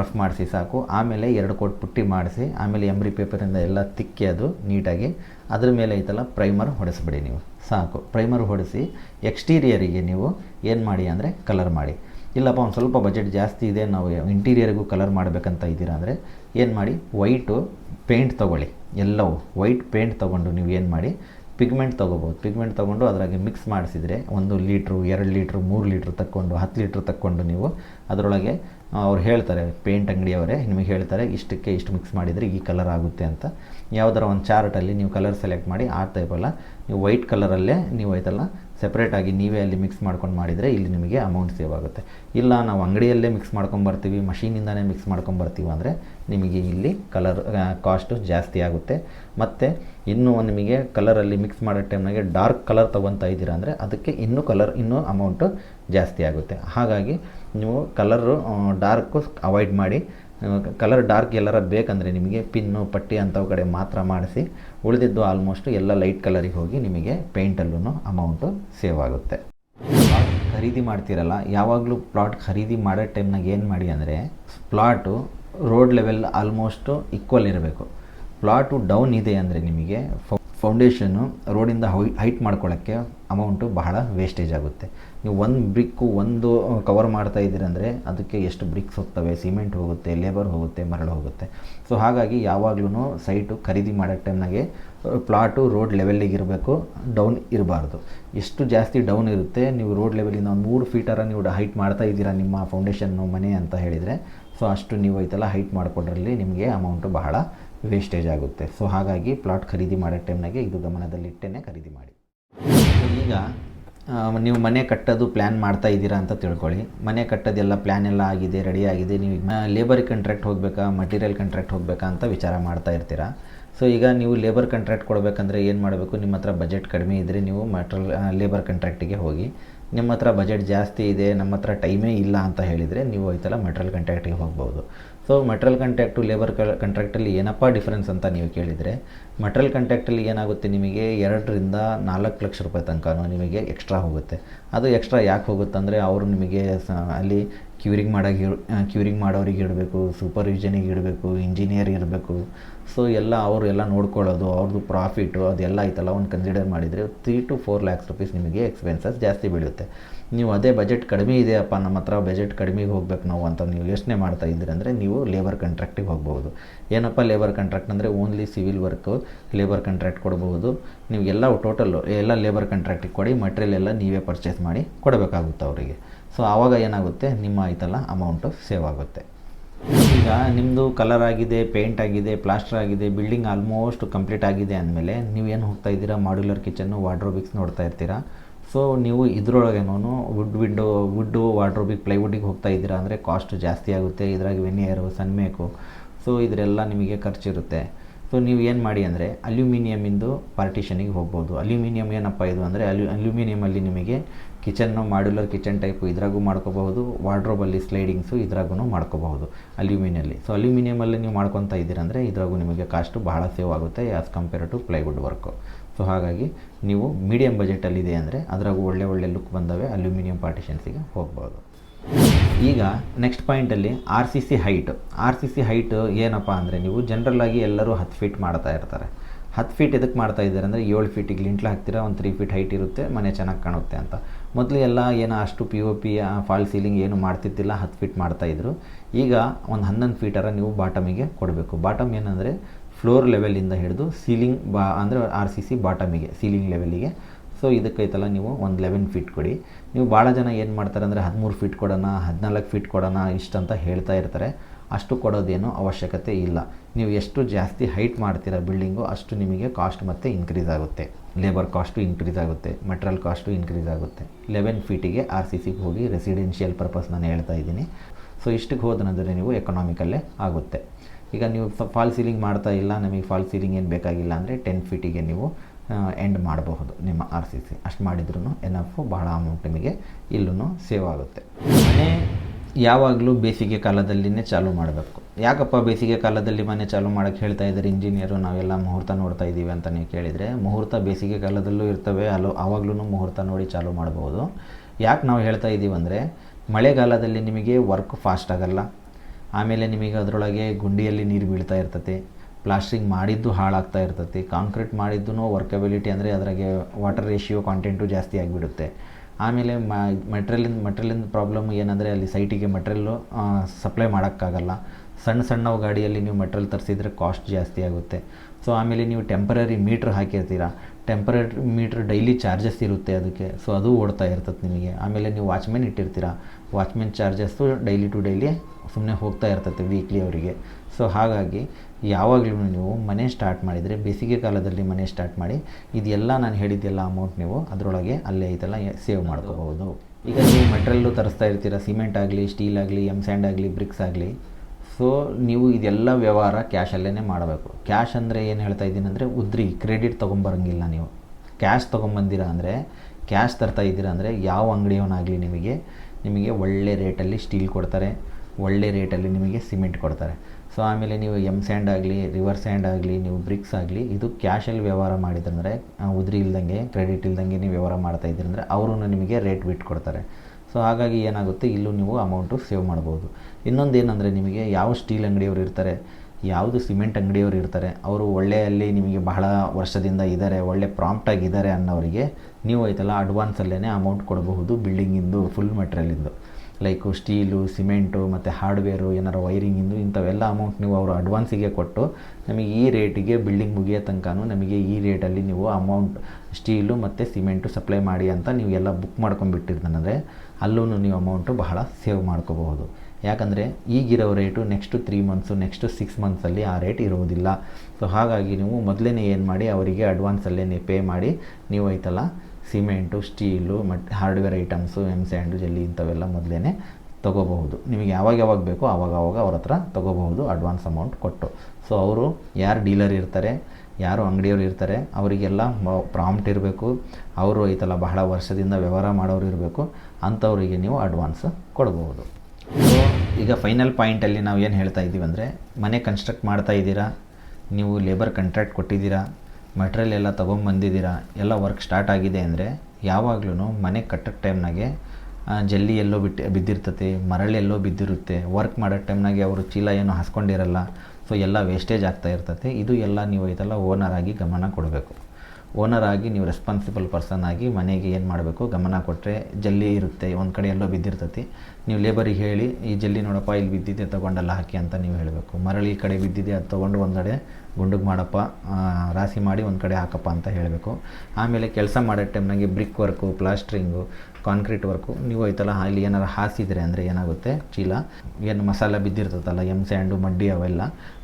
ರಫ್ ಮಾಡಿಸಿ ಸಾಕು. ಆಮೇಲೆ ಎರಡು ಕೋಟ್ ಪುಟ್ಟಿ ಮಾಡಿಸಿ, ಆಮೇಲೆ ಎಂಬ್ರಿ ಪೇಪರಿಂದ ಎಲ್ಲ ತಿಕ್ಕಿ ಅದು ನೀಟಾಗಿ ಅದ್ರ ಮೇಲೆ ಐತಲ್ಲ ಪ್ರೈಮರ್ ಹೊಡೆಸ್ಬಿಡಿ ನೀವು. ಸಾಕು. ಪ್ರೈಮರ್ ಹೊಡೆಸಿ ಎಕ್ಸ್ಟೀರಿಯರಿಗೆ ನೀವು ಏನು ಮಾಡಿ ಅಂದರೆ ಕಲರ್ ಮಾಡಿ. ಇಲ್ಲಪ್ಪ, ಒಂದು ಸ್ವಲ್ಪ ಬಜೆಟ್ ಜಾಸ್ತಿ ಇದೆ, ನಾವು ಇಂಟೀರಿಯರ್ಗೂ ಕಲರ್ ಮಾಡಬೇಕಂತ ಇದ್ದೀರಾ ಅಂದರೆ ಏನು ಮಾಡಿ ವೈಟು ಪೇಂಟ್ ತೊಗೊಳ್ಳಿ. ಎಲ್ಲವೂ ವೈಟ್ ಪೇಂಟ್ ತೊಗೊಂಡು ನೀವು ಏನು ಮಾಡಿ ಪಿಗ್ಮೆಂಟ್ ತೊಗೋಬೋದು ಪಿಗ್ಮೆಂಟ್ ತೊಗೊಂಡು ಅದರಾಗೆ ಮಿಕ್ಸ್ ಮಾಡಿಸಿದರೆ ಒಂದು ಲೀಟ್ರು ಎರಡು ಲೀಟ್ರು ಮೂರು ಲೀಟ್ರ್ ತಕ್ಕೊಂಡು, ಹತ್ತು ಲೀಟ್ರ್ ತಕ್ಕೊಂಡು ನೀವು ಅದರೊಳಗೆ ಅವ್ರು ಹೇಳ್ತಾರೆ ಪೇಂಟ್ ಅಂಗಡಿಯವರೇ, ನಿಮಗೆ ಹೇಳ್ತಾರೆ, ಇಷ್ಟಕ್ಕೆ ಇಷ್ಟು ಮಿಕ್ಸ್ ಮಾಡಿದರೆ ಈ ಕಲರ್ ಆಗುತ್ತೆ ಅಂತ. ಯಾವುದರ ಒಂದು ಚಾರ್ಟಲ್ಲಿ ನೀವು ಕಲರ್ ಸೆಲೆಕ್ಟ್ ಮಾಡಿ, ಆ ಟೈಪಲ್ಲ ನೀವು ವೈಟ್ ಕಲರಲ್ಲೇ ನೀವು ಐತಲ್ಲ ಸೆಪ್ರೇಟಾಗಿ ನೀವೇ ಅಲ್ಲಿ ಮಿಕ್ಸ್ ಮಾಡ್ಕೊಂಡು ಮಾಡಿದರೆ ಇಲ್ಲಿ ನಿಮಗೆ ಅಮೌಂಟ್ ಸೇವ್ ಆಗುತ್ತೆ. ಇಲ್ಲ, ನಾವು ಅಂಗಡಿಯಲ್ಲೇ ಮಿಕ್ಸ್ ಮಾಡ್ಕೊಂಬರ್ತೀವಿ ಮಷೀನಿಂದನೇ ಮಿಕ್ಸ್ ಮಾಡ್ಕೊಂಬರ್ತೀವಿ ಅಂದರೆ ನಿಮಗೆ ಇಲ್ಲಿ ಕಲರ್ ಕಾಸ್ಟು ಜಾಸ್ತಿ ಆಗುತ್ತೆ. ಮತ್ತು ಇನ್ನೂ ನಿಮಗೆ ಕಲರಲ್ಲಿ ಮಿಕ್ಸ್ ಮಾಡೋ ಟೈಮ್ನಾಗೆ ಡಾರ್ಕ್ ಕಲರ್ ತೊಗೊತಾ ಇದ್ದೀರಾ ಅಂದರೆ ಅದಕ್ಕೆ ಇನ್ನೂ ಕಲರ್ ಇನ್ನೂ ಅಮೌಂಟು ಜಾಸ್ತಿ ಆಗುತ್ತೆ. ಹಾಗಾಗಿ ನೀವು ಕಲರು ಡಾರ್ಕು ಅವಾಯ್ಡ್ ಮಾಡಿ ಕಲರ್ ಡಾರ್ಕ್ ಎಲ್ಲರ ಬೇಕಂದರೆ ನಿಮಗೆ ಪಿನ್ನು ಪಟ್ಟಿ ಅಂಥವು ಕಡೆ ಮಾತ್ರ ಮಾಡಿಸಿ ಉಳಿದಿದ್ದು ಆಲ್ಮೋಸ್ಟ್ ಎಲ್ಲ ಲೈಟ್ ಕಲರಿಗೆ ಹೋಗಿ ನಿಮಗೆ ಪೇಂಟಲ್ಲೂ ಅಮೌಂಟು ಸೇವ್ ಆಗುತ್ತೆ. ಖರೀದಿ ಮಾಡ್ತೀರಲ್ಲ, ಯಾವಾಗಲೂ ಪ್ಲಾಟ್ ಖರೀದಿ ಮಾಡೋ ಟೈಮ್ನಾಗ ಏನು ಮಾಡಿ ಅಂದರೆ plot road level almost equal ಇರಬೇಕು. ಪ್ಲಾಟು ಡೌನ್ ಇದೆ ಅಂದರೆ ನಿಮಗೆ ಫೌಂಡೇಶನ್ನು ರೋಡಿಂದ ಹೈ ಹೈಟ್ ಮಾಡ್ಕೊಳ್ಳೋಕ್ಕೆ ಅಮೌಂಟು ಬಹಳ ವೇಸ್ಟೇಜ್ ಆಗುತ್ತೆ. ನೀವು ಒಂದು ಬ್ರಿಕ್ಕು ಒಂದು ಕವರ್ ಮಾಡ್ತಾ ಇದ್ದೀರಂದರೆ ಅದಕ್ಕೆ ಎಷ್ಟು ಬ್ರಿಕ್ಸ್ ಹೋಗ್ತವೆ? ಸಿಮೆಂಟ್ ಹೋಗುತ್ತೆ ಲೇಬರ್ ಹೋಗುತ್ತೆ, ಮರಳು ಹೋಗುತ್ತೆ. ಸೊ ಹಾಗಾಗಿ ಯಾವಾಗಲೂ ಸೈಟು ಖರೀದಿ ಮಾಡೋ ಟೈಮ್ನಾಗೆ ಪ್ಲಾಟು ರೋಡ್ ಲೆವೆಲ್ಲಿಗೆ ಇರಬೇಕು ಡೌನ್ ಇರಬಾರ್ದು. ಎಷ್ಟು ಜಾಸ್ತಿ ಡೌನ್ ಇರುತ್ತೆ, ನೀವು ರೋಡ್ ಲೆವೆಲಿಂದ ಒಂದು ಮೂರು ಫೀಟರ ನೀವು ಹೈಟ್ ಮಾಡ್ತಾ ಇದ್ದೀರಾ ನಿಮ್ಮ ಫೌಂಡೇಶನ್ನು ಮನೆ ಅಂತ ಹೇಳಿದರೆ ಸೊ ಅಷ್ಟು ನೀವು ಐತೆಲ್ಲ ಹೈಟ್ ಮಾಡಿಕೊಂಡ್ರಲ್ಲಿ ನಿಮಗೆ ಅಮೌಂಟು ಬಹಳ ವೇಸ್ಟೇಜ್ ಆಗುತ್ತೆ. ಸೊ ಹಾಗಾಗಿ ಪ್ಲಾಟ್ ಖರೀದಿ ಮಾಡೋ ಟೈಮ್ನಾಗೆ ಇದು ಗಮನದಲ್ಲಿಟ್ಟೇ ಖರೀದಿ ಮಾಡಿ. ಈಗ ನೀವು ಮನೆ ಕಟ್ಟೋದು ಪ್ಲ್ಯಾನ್ ಮಾಡ್ತಾ ಇದ್ದೀರಾ ಅಂತ ತಿಳ್ಕೊಳ್ಳಿ. ಮನೆ ಕಟ್ಟೋದೆಲ್ಲ ಪ್ಲ್ಯಾನ್ ಎಲ್ಲ ಆಗಿದೆ ರೆಡಿ ಆಗಿದೆ. ನೀವು ಲೇಬರ್ ಕಂಟ್ರಾಕ್ಟ್ ಹೋಗಬೇಕಾ ಮಟೀರಿಯಲ್ ಕಾಂಟ್ರಾಕ್ಟ್ ಹೋಗಬೇಕಾ ಅಂತ ವಿಚಾರ ಮಾಡ್ತಾ ಇರ್ತೀರಾ? ಸೊ ಈಗ ನೀವು ಲೇಬರ್ ಕಂಟ್ರಾಕ್ಟ್ ಕೊಡಬೇಕಂದ್ರೆ ಏನು ಮಾಡಬೇಕು? ನಿಮ್ಮ ಹತ್ರ ಬಜೆಟ್ ಕಡಿಮೆ ಇದ್ದರೆ ನೀವು ಮಟ್ರಲ್ ಲೇಬರ್ ಕಂಟ್ರಾಕ್ಟಿಗೆ ಹೋಗಿ, ನಿಮ್ಮ ಹತ್ರ ಬಜೆಟ್ ಜಾಸ್ತಿ ಇದೆ, ನಮ್ಮ ಹತ್ರ ಟೈಮೇ ಇಲ್ಲ ಅಂತ ಹೇಳಿದರೆ ನೀವು ಐತಲ್ಲ ಮೆಟ್ರಲ್ ಕಂಟ್ರಾಕ್ಟಿಗೆ ಹೋಗ್ಬೋದು. ಸೊ ಮೆಟ್ರಲ್ ಕಾಂಟ್ಯಾಕ್ಟು ಲೇಬರ್ ಕಾಂಟ್ರಾಕ್ಟಲ್ಲಿ ಏನಪ್ಪ ಡಿಫ್ರೆನ್ಸ್ ಅಂತ ನೀವು ಕೇಳಿದರೆ ಮೆಟ್ರಲ್ ಕಾಂಟ್ಯಾಕ್ಟಲ್ಲಿ ಏನಾಗುತ್ತೆ ನಿಮಗೆ ಎರಡರಿಂದ ನಾಲ್ಕು ಲಕ್ಷ ರೂಪಾಯಿ ತನಕನೂ ನಿಮಗೆ ಎಕ್ಸ್ಟ್ರಾ ಹೋಗುತ್ತೆ. ಅದು ಎಕ್ಸ್ಟ್ರಾ ಯಾಕೆ ಹೋಗುತ್ತೆ ಅಂದರೆ ಅವರು ನಿಮಗೆ ಅಲ್ಲಿ ಕ್ಯೂರಿಂಗ್ ಮಾಡೋಕೆ ಕ್ಯೂರಿಂಗ್ ಮಾಡೋರಿಗೆ ಇಡಬೇಕು ಸೂಪರ್ವಿಷನಿಗೆ ಇಡಬೇಕು ಇಂಜಿನಿಯರ್ ಇರಬೇಕು ಸೊ ಎಲ್ಲ ಅವರು ಎಲ್ಲ ನೋಡ್ಕೊಳ್ಳೋದು ಅವ್ರದ್ದು ಪ್ರಾಫಿಟು ಅದೆಲ್ಲ ಐತಲ್ಲ ಒಂದು ಕನ್ಸಿಡರ್ ಮಾಡಿದರೆ three to four lakhs rupees ನಿಮಗೆ ಎಕ್ಸ್ಪೆನ್ಸಸ್ ಜಾಸ್ತಿ ಬೀಳುತ್ತೆ. ನೀವು ಅದೇ ಬಜೆಟ್ ಕಡಿಮೆ ಇದೆಯಪ್ಪ, ನಮ್ಮ ಹತ್ರ ಬಜೆಟ್ ಕಡಿಮೆಗೆ ಹೋಗ್ಬೇಕು ನಾವು ಅಂತ ನೀವು ಯೋಚನೆ ಮಾಡ್ತಾ ಇದ್ದೀರಿ ಅಂದರೆ ನೀವು ಲೇಬರ್ ಕಂಟ್ರಾಕ್ಟಿಗೆ ಹೋಗ್ಬೋದು ಏನಪ್ಪ ಲೇಬರ್ ಕಾಂಟ್ರಾಕ್ಟ್ ಅಂದರೆ only civil work labour contract ಕೊಡ್ಬೋದು ನೀವು ಎಲ್ಲ ಟೋಟಲ್ಲು ಎಲ್ಲ ಲೇಬರ್ ಕಾಂಟ್ರಾಕ್ಟಿಗೆ ಕೊಡಿ ಮಟೀರಿಯಲ್ ಎಲ್ಲ ನೀವೇ ಪರ್ಚೇಸ್ ಮಾಡಿ ಕೊಡಬೇಕಾಗುತ್ತೆ ಅವರಿಗೆ. ಸೊ ಆವಾಗ ಏನಾಗುತ್ತೆ? ನಿಮ್ಮ ಐತಲ್ಲ ಅಮೌಂಟು ಸೇವ್ ಆಗುತ್ತೆ. ಈಗ ನಿಮ್ಮದು ಕಲರ್ ಆಗಿದೆ ಪೇಂಟ್ ಆಗಿದೆ ಪ್ಲಾಸ್ಟರ್ ಆಗಿದೆ ಬಿಲ್ಡಿಂಗ್ ಆಲ್ಮೋಸ್ಟ್ ಕಂಪ್ಲೀಟ್ ಆಗಿದೆ ಅಂದಮೇಲೆ ನೀವೇನು ಹೋಗ್ತಾ ಇದ್ದೀರಾ? ಮಾಡ್ಯುಲರ್ ಕಿಚನ್ನು ವಾರ್ಡ್ರೋಬಿಕ್ಸ್ ನೋಡ್ತಾ ಇರ್ತೀರಾ? ಸೊ ನೀವು ಇದರೊಳಗೇನೂ ವುಡ್ ವಿಂಡೋ ವುಡ್ಡು ವಾಡ್ರೋಬಿಕ್ ಪ್ಲೈವುಡ್ಡಿಗೆ ಹೋಗ್ತಾ ಇದ್ದೀರಾ ಅಂದರೆ ಕಾಸ್ಟ್ ಜಾಸ್ತಿ ಆಗುತ್ತೆ. ಇದ್ರಾಗ ವೆನಿಯರು ಸನ್ಮೇಕು ಸೊ ಇದರೆಲ್ಲ ನಿಮಗೆ ಖರ್ಚಿರುತ್ತೆ. ಸೊ ನೀವು ಏನು ಮಾಡಿ ಅಂದರೆ ಅಲ್ಯೂಮಿನಿಯಮಿಂದು ಪಾರ್ಟಿಷನಿಗೆ ಹೋಗ್ಬೋದು. ಅಲ್ಯೂಮಿನಿಯಮ್ ಏನಪ್ಪ ಇದು ಅಂದರೆ ಅಲ್ಯೂ ಅಲ್ಯೂಮಿನಿಯಮಲ್ಲಿ ನಿಮಗೆ ಕಿಚನ್ನು ಮಾಡ್ಯುಲರ್ ಕಿಚನ್ ಟೈಪು ಇದ್ರಾಗೂ ಮಾಡ್ಕೋಬಹುದು, ವಾರ್ಡ್ರೋಬಲ್ಲಿ ಸ್ಲೈಡಿಂಗ್ಸು ಇದ್ರಾಗೂ ಮಾಡ್ಕೋಬಹುದು, ಅಲ್ಯೂಮಿನಿಯಲ್ಲಿ. ಸೊ ಅಲ್ಯೂಮಿನಿಯಮಲ್ಲಿ ನೀವು ಮಾಡ್ಕೊತಾ ಇದ್ದೀರಂದರೆ ಇದ್ರಾಗೂ ನಿಮಗೆ ಕಾಸ್ಟು ಬಹಳ ಸೇವ್ ಆಗುತ್ತೆ as compare to plywood work so ಹಾಗಾಗಿ ನೀವು ಮೀಡಿಯಮ್ ಬಜೆಟಲ್ಲಿದೆ ಅಂದರೆ ಅದ್ರಾಗೂ ಒಳ್ಳೆ ಒಳ್ಳೆ ಲುಕ್ ಬಂದವೆ, ಅಲ್ಯೂಮಿನಿಯಂ ಪಾರ್ಟಿಷನ್ಸಿಗೆ ಹೋಗ್ಬೋದು. ಈಗ next ಪಾಯಿಂಟಲ್ಲಿ R C C height R C C height ಏನಪ್ಪ ಅಂದರೆ ನೀವು ಜನರಲ್ಲಾಗಿ ಎಲ್ಲರೂ ಹತ್ತು ಫೀಟ್ ಮಾಡ್ತಾ ಇರ್ತಾರೆ. ಹತ್ತು ಫೀಟ್ ಎದಕ್ಕೆ ಮಾಡ್ತಾ ಇದ್ದಾರೆ ಅಂದರೆ ಏಳು ಫೀಟಿಗೆ ಲಿಂಟ್ಲು ಹಾಕ್ತೀರಾ, ಒಂದು ತ್ರೀ ಫೀಟ್ ಹೈಟ್ ಇರುತ್ತೆ, ಮನೆ ಚೆನ್ನಾಗಿ ಕಾಣುತ್ತೆ ಅಂತ. ಮೊದಲು ಎಲ್ಲ ಏನು ಅಷ್ಟು P O P false ceiling ಏನು ಮಾಡ್ತಿದ್ದಿಲ್ಲ, ಹತ್ತು ಫೀಟ್ ಮಾಡ್ತಾಯಿದ್ರು ಈಗ ಒಂದು ಹನ್ನೊಂದು ಫೀಟರ ನೀವು ಬಾಟಮಿಗೆ ಕೊಡಬೇಕು. ಬಾಟಮ್ ಏನಂದರೆ ಫ್ಲೋರ್ ಲೆವೆಲಿಂದ ಹಿಡಿದು ಸೀಲಿಂಗ್ ಬಾ, ಅಂದರೆ ಆರ್ ಸಿ ಸಿ ಬಾಟಮಿಗೆ ಸೀಲಿಂಗ್ ಲೆವೆಲಿಗೆ ಸೊ ಇದಕ್ಕೈತಲ್ಲ ನೀವು ಒಂದು ಲೆವೆನ್ ಫೀಟ್ ಕೊಡಿ. ನೀವು ಭಾಳ ಜನ ಏನು ಮಾಡ್ತಾರೆ ಅಂದರೆ ಹದಿಮೂರು ಫೀಟ್ ಕೊಡೋಣ, ಹದಿನಾಲ್ಕು ಫೀಟ್ ಕೊಡೋಣ ಇಷ್ಟಂತ ಹೇಳ್ತಾ ಇರ್ತಾರೆ. ಅಷ್ಟು ಕೊಡೋದೇನು ಅವಶ್ಯಕತೆ ಇಲ್ಲ. ನೀವು ಎಷ್ಟು ಜಾಸ್ತಿ ಹೈಟ್ ಮಾಡ್ತೀರಾ ಬಿಲ್ಡಿಂಗು ಅಷ್ಟು ನಿಮಗೆ ಕಾಸ್ಟ್ ಮತ್ತೆ ಇನ್ಕ್ರೀಸ್ ಆಗುತ್ತೆ. ಲೇಬರ್ ಕಾಸ್ಟು ಇನ್ಕ್ರೀಸ್ ಆಗುತ್ತೆ ಮೆಟ್ರಲ್ ಕಾಸ್ಟು ಇನ್ಕ್ರೀಸ್ ಆಗುತ್ತೆ. ಲೆವೆನ್ ಫೀಟಿಗೆ ಆರ್ ಸಿ ಸಿಗೆ ಹೋಗಿ ರೆಸಿಡೆನ್ಷಿಯಲ್ ಪರ್ಪಸ್ ನಾನು ಹೇಳ್ತಾ ಇದ್ದೀನಿ. ಸೊ ಇಷ್ಟಕ್ಕೆ ಹೋದನಂದರೆ ನೀವು ಎಕನಾಮಿಕಲ್ಲೇ ಆಗುತ್ತೆ. ಈಗ ನೀವು ಫಾಲ್ ಸೀಲಿಂಗ್ ಮಾಡ್ತಾ ಇಲ್ಲ, ನಮಗೆ ಫಾಲ್ ಸೀಲಿಂಗ್ ಏನು ಬೇಕಾಗಿಲ್ಲ ಅಂದರೆ ಟೆನ್ ಫೀಟಿಗೆ ನೀವು ಎಂಡ್ ಮಾಡಬಹುದು ನಿಮ್ಮ ಆರ್ ಸಿ ಸಿ ಅಷ್ಟು ಮಾಡಿದ್ರೂ ಎನಫು ಬಹಳ ಅಮೌಂಟ್ ನಿಮಗೆ ಇಲ್ಲೂ ಸೇವ್ ಆಗುತ್ತೆ. ಮನೆ ಯಾವಾಗಲೂ ಬೇಸಿಗೆ ಕಾಲದಲ್ಲಿನೇ ಚಾಲೂ ಮಾಡಬೇಕು. ಯಾಕಪ್ಪ ಬೇಸಿಗೆ ಕಾಲದಲ್ಲಿ ಮನೆ ಚಾಲೂ ಮಾಡೋಕ್ಕೆ ಹೇಳ್ತಾ ಇದ್ದಾರೆ ಇಂಜಿನಿಯರು? ನಾವೆಲ್ಲ ಮುಹೂರ್ತ ನೋಡ್ತಾ ಇದ್ದೀವಿ ಅಂತ ನೀವು ಕೇಳಿದರೆ. ಮುಹೂರ್ತ ಬೇಸಿಗೆ ಕಾಲದಲ್ಲೂ ಇರ್ತವೆ, ಅಲ್ಲೋ ಆವಾಗಲೂ ಮುಹೂರ್ತ ನೋಡಿ ಚಾಲೂ ಮಾಡ್ಬೋದು ಯಾಕೆ ನಾವು ಹೇಳ್ತಾ ಇದ್ದೀವಿ ಅಂದರೆ, ಮಳೆಗಾಲದಲ್ಲಿ ನಿಮಗೆ ವರ್ಕ್ ಫಾಸ್ಟ್ ಆಗಲ್ಲ. ಆಮೇಲೆ ನಿಮಗೆ ಅದರೊಳಗೆ ಗುಂಡಿಯಲ್ಲಿ ನೀರು ಬೀಳ್ತಾ ಇರ್ತತೆ. ಪ್ಲಾಸ್ಟ್ರಿಂಗ್ ಮಾಡಿದ್ದು ಹಾಳಾಗ್ತಾ ಇರ್ತತಿ. ಕಾಂಕ್ರೀಟ್ ಮಾಡಿದ್ದು ವರ್ಕಬಿಲಿಟಿ ಅಂದರೆ ಅದರಾಗೆ ವಾಟರ್ ರೇಷಿಯೋ ಕಾಂಟೆಂಟು ಜಾಸ್ತಿ ಆಗಿಬಿಡುತ್ತೆ. ಆಮೇಲೆ ಮೆಟ್ರಿಯಲಿಂದ ಮೆಟ್ರಿಯಲಿಂದ ಪ್ರಾಬ್ಲಮ್ ಏನಂದರೆ ಅಲ್ಲಿ ಸೈಟಿಗೆ ಮೆಟ್ರಿಯಲ್ಲು ಸಪ್ಲೈ ಮಾಡೋಕ್ಕಾಗಲ್ಲ. ಸಣ್ಣ ಸಣ್ಣ ಗಾಡಿಯಲ್ಲಿ ನೀವು ಮೆಟ್ರಿಯಲ್ ತರಿಸಿದರೆ ಕಾಸ್ಟ್ ಜಾಸ್ತಿ ಆಗುತ್ತೆ. ಸೊ ಆಮೇಲೆ ನೀವು ಟೆಂಪರರಿ ಮೀಟ್ರ್ ಹಾಕಿರ್ತೀರಾ. ಟೆಂಪ್ರರಿ ಮೀಟ್ರ್ ಡೈಲಿ ಚಾರ್ಜಸ್ ಇರುತ್ತೆ ಅದಕ್ಕೆ. ಸೊ ಅದು ಓಡ್ತಾ ಇರ್ತದೆ ನಿಮಗೆ. ಆಮೇಲೆ ನೀವು watchmen ಇಟ್ಟಿರ್ತೀರಾ. Watchmen charges daily to daily ಸುಮ್ಮನೆ ಹೋಗ್ತಾ ಇರ್ತದೆ ವೀಕ್ಲಿ ಅವರಿಗೆ. ಸೊ ಹಾಗಾಗಿ ಯಾವಾಗಲೂ ನೀವು ಮನೆ ಸ್ಟಾರ್ಟ್ ಮಾಡಿದರೆ, ಬೇಸಿಗೆ ಕಾಲದಲ್ಲಿ ಮನೆ ಸ್ಟಾರ್ಟ್ ಮಾಡಿ, ಇದೆಲ್ಲ ನಾನು ಹೇಳಿದ್ದೆಲ್ಲ ಅಮೌಂಟ್ ನೀವು ಅದರೊಳಗೆ ಅಲ್ಲೇ ಇದೆಲ್ಲ ಸೇವ್ ಮಾಡ್ಕೋಬಹುದು. ಈಗ ನೀವು ಮೆಟ್ರಲ್ಲು ತರಿಸ್ತಾ ಇರ್ತೀರ ಸಿಮೆಂಟ್ ಆಗಲಿ ಸ್ಟೀಲ್ ಆಗಲಿ ಎಂ ಸ್ಯಾಂಡ್ ಆಗಲಿ ಬ್ರಿಕ್ಸ್ ಆಗಲಿ ಸೊ ನೀವು ಇದೆಲ್ಲ ವ್ಯವಹಾರ ಕ್ಯಾಶಲ್ಲೇ ಮಾಡಬೇಕು. ಕ್ಯಾಶ್ ಅಂದರೆ ಏನು ಹೇಳ್ತಾ ಇದ್ದೀನಿ ಅಂದರೆ, ಉದ್ರಿ ಕ್ರೆಡಿಟ್ ತೊಗೊಂಬರಂಗಿಲ್ಲ ನೀವು. ಕ್ಯಾಶ್ ತೊಗೊಂಬಂದಿರ ಅಂದರೆ ಕ್ಯಾಶ್ ತರ್ತಾ ಇದ್ದೀರಾ ಅಂದರೆ, ಯಾವ ಅಂಗಡಿಯವನಾಗಲಿ ನಿಮಗೆ ನಿಮಗೆ ಒಳ್ಳೆ ರೇಟಲ್ಲಿ ಸ್ಟೀಲ್ ಕೊಡ್ತಾರೆ. ಒಳ್ಳೆ ರೇಟಲ್ಲಿ ನಿಮಗೆ ಸಿಮೆಂಟ್ ಕೊಡ್ತಾರೆ. ಸೊ ಆಮೇಲೆ ನೀವು ಎಂ ಸ್ಯಾಂಡ್ ಆಗಲಿ ರಿವರ್ ಸ್ಯಾಂಡ್ ಆಗಲಿ, ನೀವು ಬ್ರಿಕ್ಸ್ ಆಗಲಿ, ಇದು ಕ್ಯಾಶಲ್ಲಿ ವ್ಯವಹಾರ ಮಾಡಿದ್ರಂದರೆ ಉದ್ರಿ ಇಲ್ದಂಗೆ ಕ್ರೆಡಿಟ್ ಇಲ್ದಂಗೆ ನೀವು ವ್ಯವಹಾರ ಮಾಡ್ತಾ ಇದ್ದೀರಂದರೆ ಅವರು ನಿಮಗೆ ರೇಟ್ ಬಿಟ್ಟು ಕೊಡ್ತಾರೆ. ಸೊ ಹಾಗಾಗಿ ಏನಾಗುತ್ತೆ? ಇಲ್ಲೂ ನೀವು ಅಮೌಂಟು ಸೇವ್ ಮಾಡ್ಬೋದು. ಇನ್ನೊಂದು ಏನಂದರೆ ನಿಮಗೆ ಯಾವ ಸ್ಟೀಲ್ ಅಂಗಡಿಯವರು ಇರ್ತಾರೆ, ಯಾವುದು ಸಿಮೆಂಟ್ ಅಂಗಡಿಯವರು ಇರ್ತಾರೆ, ಅವರು ಒಳ್ಳೆಯಲ್ಲಿ ನಿಮಗೆ ಬಹಳ ವರ್ಷದಿಂದ ಇದ್ದಾರೆ, ಒಳ್ಳೆ ಪ್ರಾಂಪ್ಟಾಗಿದ್ದಾರೆ ಅನ್ನೋರಿಗೆ, ನೀವು ಐತಲ್ಲ ಅಡ್ವಾನ್ಸಲ್ಲೇ ಅಮೌಂಟ್ ಕೊಡಬಹುದು ಬಿಲ್ಡಿಂಗಿಂದು ಫುಲ್ ಮೆಟ್ರಿಯಲಿಂದು ಲೈಕು ಸ್ಟೀಲು ಸಿಮೆಂಟು ಮತ್ತು ಹಾರ್ಡ್ವೇರು ಏನಾರು ವೈರಿಂಗಿಂದು ಇಂಥವೆಲ್ಲ ಅಮೌಂಟ್ ನೀವು ಅವರು ಅಡ್ವಾನ್ಸಿಗೆ ಕೊಟ್ಟು ನಮಗೆ ಈ ರೇಟಿಗೆ ಬಿಲ್ಡಿಂಗ್ ಮುಗಿಯೋ ತನಕನೂ ನಮಗೆ ಈ ರೇಟಲ್ಲಿ ನೀವು ಅಮೌಂಟ್ ಸ್ಟೀಲು ಮತ್ತು ಸಿಮೆಂಟು ಸಪ್ಲೈ ಮಾಡಿ ಅಂತ ನೀವು ಎಲ್ಲ ಬುಕ್ ಮಾಡ್ಕೊಂಡ್ಬಿಟ್ಟಿರ್ತಾನಂದರೆ ಅಲ್ಲೂ ನೀವು ಅಮೌಂಟು ಬಹಳ ಸೇವ್ ಮಾಡ್ಕೋಬಹುದು. ಯಾಕಂದರೆ ಈಗಿರೋ rate next three months next six ಮಂತ್ಸಲ್ಲಿ ಆ ರೇಟ್ ಇರುವುದಿಲ್ಲ. ಸೊ ಹಾಗಾಗಿ ನೀವು ಮೊದಲೇ ಏನು ಮಾಡಿ ಅವರಿಗೆ ಅಡ್ವಾನ್ಸಲ್ಲೇ ಪೇ ಮಾಡಿ, ನೀವು ಐತಲ್ಲ ಸಿಮೆಂಟು, ಸ್ಟೀಲು ಮತ್ತು ಹಾರ್ಡ್ವೇರ್ ಐಟಮ್ಸು, ಎಂ ಸ್ಯಾಂಡು, ಜಲ್ಲಿ ಇಂಥವೆಲ್ಲ ಮೊದಲೇ ತೊಗೋಬಹುದು. ನಿಮಗೆ ಯಾವಾಗ ಯಾವಾಗ ಬೇಕೋ ಆವಾಗ ಆವಾಗ ಅವ್ರ ಹತ್ರ ತೊಗೋಬಹುದು, ಅಡ್ವಾನ್ಸ್ ಅಮೌಂಟ್ ಕೊಟ್ಟು. ಸೊ, ಅವರು ಯಾರು ಡೀಲರ್ ಇರ್ತಾರೆ, ಯಾರು ಅಂಗಡಿಯವರು ಇರ್ತಾರೆ, ಅವರಿಗೆಲ್ಲ ಪ್ರಾಂಪ್ಟ್ ಇರಬೇಕು, ಅವರು ಐತಲ್ಲ, ಬಹಳ ವರ್ಷದಿಂದ ವ್ಯವಹಾರ ಮಾಡೋರು ಇರಬೇಕು, ಅಂಥವರಿಗೆ ನೀವು ಅಡ್ವಾನ್ಸ್ ಕೊಡಬಹುದು ಈಗ ಫೈನಲ್ ಪಾಯಿಂಟಲ್ಲಿ ನಾವು ಏನು ಹೇಳ್ತಾ ಇದ್ದೀವಿ ಅಂದರೆ, ಮನೆ ಕನ್ಸ್ಟ್ರಕ್ಟ್ ಮಾಡ್ತಾ ಇದ್ದೀರಾ ನೀವು ಲೇಬರ್ ಕಾಂಟ್ರಾಕ್ಟ್ ಕೊಟ್ಟಿದ್ದೀರಾ ಮಟ್ರಿಯಲ್ ಎಲ್ಲ ತೊಗೊಂಬಂದಿದ್ದೀರಾ? ಎಲ್ಲ ವರ್ಕ್ ಸ್ಟಾರ್ಟ್ ಆಗಿದೆ ಅಂದರೆ ಯಾವಾಗ್ಲೂ ಮನೆ ಕಟ್ಟೋ ಟೈಮ್ನಾಗೆ ಜಲ್ಲಿ ಎಲ್ಲೋ ಬಿಟ್ಟು, ಬಿದ್ದಿರ್ತತಿ, ಮರಳು ಎಲ್ಲೋ ಬಿದ್ದಿರುತ್ತೆ ವರ್ಕ್ ಮಾಡೋ ಟೈಮ್ನಾಗೆ ಅವರು ಚೀಲ ಏನು ಹಾಸ್ಕೊಂಡಿರಲ್ಲ ಸೊ ಎಲ್ಲ ವೇಸ್ಟೇಜ್ ಆಗ್ತಾ ಇರ್ತತಿ. ಇದು ಎಲ್ಲ ನೀವು ಇದೆಲ್ಲ ಓನರ್ ಆಗಿ ಗಮನ ಕೊಡಬೇಕು. ಓನರ್ ಆಗಿ ನೀವು ರೆಸ್ಪಾನ್ಸಿಬಲ್ ಪರ್ಸನ್ ಆಗಿ ಮನೆಗೆ ಏನು ಮಾಡಬೇಕು? ಗಮನ ಕೊಟ್ಟರೆ ಜಲ್ಲಿ ಇರುತ್ತೆ, ಒಂದು ಕಡೆ ಎಲ್ಲೋ ಬಿದ್ದಿರ್ತತಿ. ನೀವು ಲೇಬರಿಗೆ ಹೇಳಿ, ಈ ಜಲ್ಲಿ ನೋಡಪ್ಪ, ಇಲ್ಲಿ ಬಿದ್ದಿದೆ ತೊಗೊಂಡಲ್ಲ ಹಾಕಿ ಅಂತ ನೀವು ಹೇಳಬೇಕು. ಮರಳಿ ಈ ಕಡೆ ಬಿದ್ದಿದೆ, ಅದು ತೊಗೊಂಡು ಒಂದು ಕಡೆ ಗುಂಡಿಗೆ ಮಾಡಪ್ಪ ರಾಶಿ ಮಾಡಿ ಒಂದು ಕಡೆ ಹಾಕಪ್ಪ ಅಂತ ಹೇಳಬೇಕು. ಆಮೇಲೆ ಕೆಲಸ ಮಾಡೋ ಟೈಮ್ನಾಗೆ brick work plastering concrete work ನೀವು ಐತಲ್ಲ ಅಲ್ಲಿ ಏನಾರು ಹಾಸಿದರೆ ಅಂದರೆ ಏನಾಗುತ್ತೆ? ಚೀಲ, ಏನು ಮಸಾಲ ಬಿದ್ದಿರ್ತದಲ್ಲ, ಎಂ ಸ್ಯಾಂಡು, ಮಡ್ಡಿ ಅವೆಲ್ಲ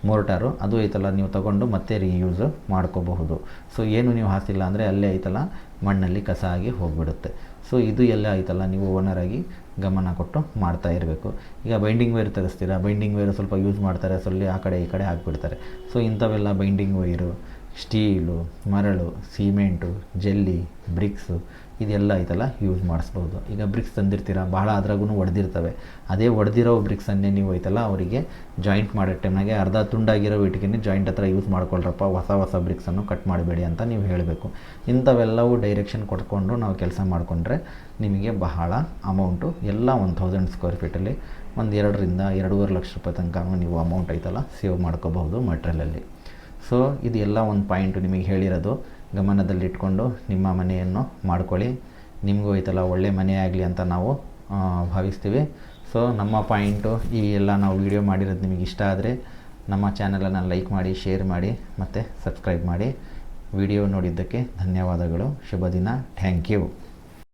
ಮೋರ್ಟಾರು ಅದು ಐತಲ್ಲ ನೀವು ತಗೊಂಡು ಮತ್ತೆ ರೀಯೂಸ್ ಮಾಡ್ಕೋಬಹುದು. ಸೊ ಏನು ನೀವು ಹಾಸಿಲ್ಲ ಅಂದರೆ ಅಲ್ಲೇ ಐತಲ್ಲ ಮಣ್ಣಲ್ಲಿ ಕಸ ಆಗಿ ಹೋಗಿಬಿಡುತ್ತೆ. ಸೊ ಇದು ಎಲ್ಲ ಐತಲ್ಲ ನೀವು ಓನರಾಗಿ ಗಮನ ಕೊಟ್ಟು ಮಾಡ್ತಾ ಇರಬೇಕು. ಈಗ ಬೈಂಡಿಂಗ್ ವೈರ್ ತರಿಸ್ತೀರಾ? ಬೈಂಡಿಂಗ್ ವೈರ್ ಸ್ವಲ್ಪ ಯೂಸ್ ಮಾಡ್ತಾರೆ ಸೊಲ್ಲಿ ಆ ಕಡೆ ಈ ಕಡೆ ಹಾಕ್ಬಿಡ್ತಾರೆ. ಸೊ ಇಂಥವೆಲ್ಲ ಬೈಂಡಿಂಗ್ ವೈರು ಸ್ಟೀಲು ಮರಳು ಸಿಮೆಂಟು ಜೆಲ್ಲಿ ಬ್ರಿಕ್ಸು ಇದೆಲ್ಲ ಐತಲ್ಲ ಯೂಸ್ ಮಾಡಿಸ್ಬೋದು. ಈಗ ಬ್ರಿಕ್ಸ್ ತಂದಿರ್ತೀರ ಭಾಳ ಅದ್ರಾಗೂ ಒಡೆದಿರ್ತವೆ. ಅದೇ ಒಡೆದಿರೋ ಬ್ರಿಕ್ಸನ್ನೇ ನೀವು ಐತಲ್ಲ, ಅವರಿಗೆ ಜಾಯಿಂಟ್ ಮಾಡೋ ಟೈಮ್ನಾಗೆ ಅರ್ಧ ತುಂಡಾಗಿರೋ ಇಟ್ಗೆ ಜಾಯಿಂಟ್ ಹತ್ರ ಯೂಸ್ ಮಾಡ್ಕೊಳ್ರಪ್ಪ, ಹೊಸ ಹೊಸ ಬ್ರಿಕ್ಸನ್ನು ಕಟ್ ಮಾಡಬೇಡಿ ಅಂತ ನೀವು ಹೇಳಬೇಕು. ಇಂಥವೆಲ್ಲವೂ ಡೈರೆಕ್ಷನ್ ಕೊಟ್ಕೊಂಡು ನಾವು ಕೆಲಸ ಮಾಡಿಕೊಂಡ್ರೆ ನಿಮಗೆ ಬಹಳ ಅಮೌಂಟು ಎಲ್ಲ ಒನ್ ಥೌಸಂಡ್ ಸ್ಕ್ವೇರ್ ಫೀಟಲ್ಲಿ ಒಂದು ಎರಡರಿಂದ ಎರಡೂವರೆ ಲಕ್ಷ ರೂಪಾಯಿ ತನಕ ನೀವು ಅಮೌಂಟ್ ಐತಲ್ಲ ಸೇವ್ ಮಾಡ್ಕೋಬಹುದು ಮಟ್ರಿಯಲಲ್ಲಿ ಸೊ ಇದು ಎಲ್ಲ ಒಂದು ಪಾಯಿಂಟು ನಿಮಗೆ ಹೇಳಿರೋದು. ಗಮನದಲ್ಲಿಟ್ಕೊಂಡು ನಿಮ್ಮ ಮನೆಯನ್ನು ಮಾಡ್ಕೊಳ್ಳಿ. ನಿಮಗೂ ಐತಲ್ಲ ಒಳ್ಳೆ ಮನೆಯಾಗಲಿ ಆಗಲಿ ಅಂತ ನಾವು ಭಾವಿಸ್ತೀವಿ. ಸೊ ನಮ್ಮ ಪಾಯಿಂಟು, ಈ ಎಲ್ಲ ನಾವು ವಿಡಿಯೋ ಮಾಡಿರೋದು ನಿಮಗೆ ಇಷ್ಟ ಆದರೆ ನಮ್ಮ ಚಾನಲನ್ನು ಲೈಕ್ ಮಾಡಿ, ಶೇರ್ ಮಾಡಿ, ಮತ್ತು ಸಬ್ಸ್ಕ್ರೈಬ್ ಮಾಡಿ. ವಿಡಿಯೋ ನೋಡಿದ್ದಕ್ಕೆ ಧನ್ಯವಾದಗಳು. ಶುಭ ದಿನ. Thank you.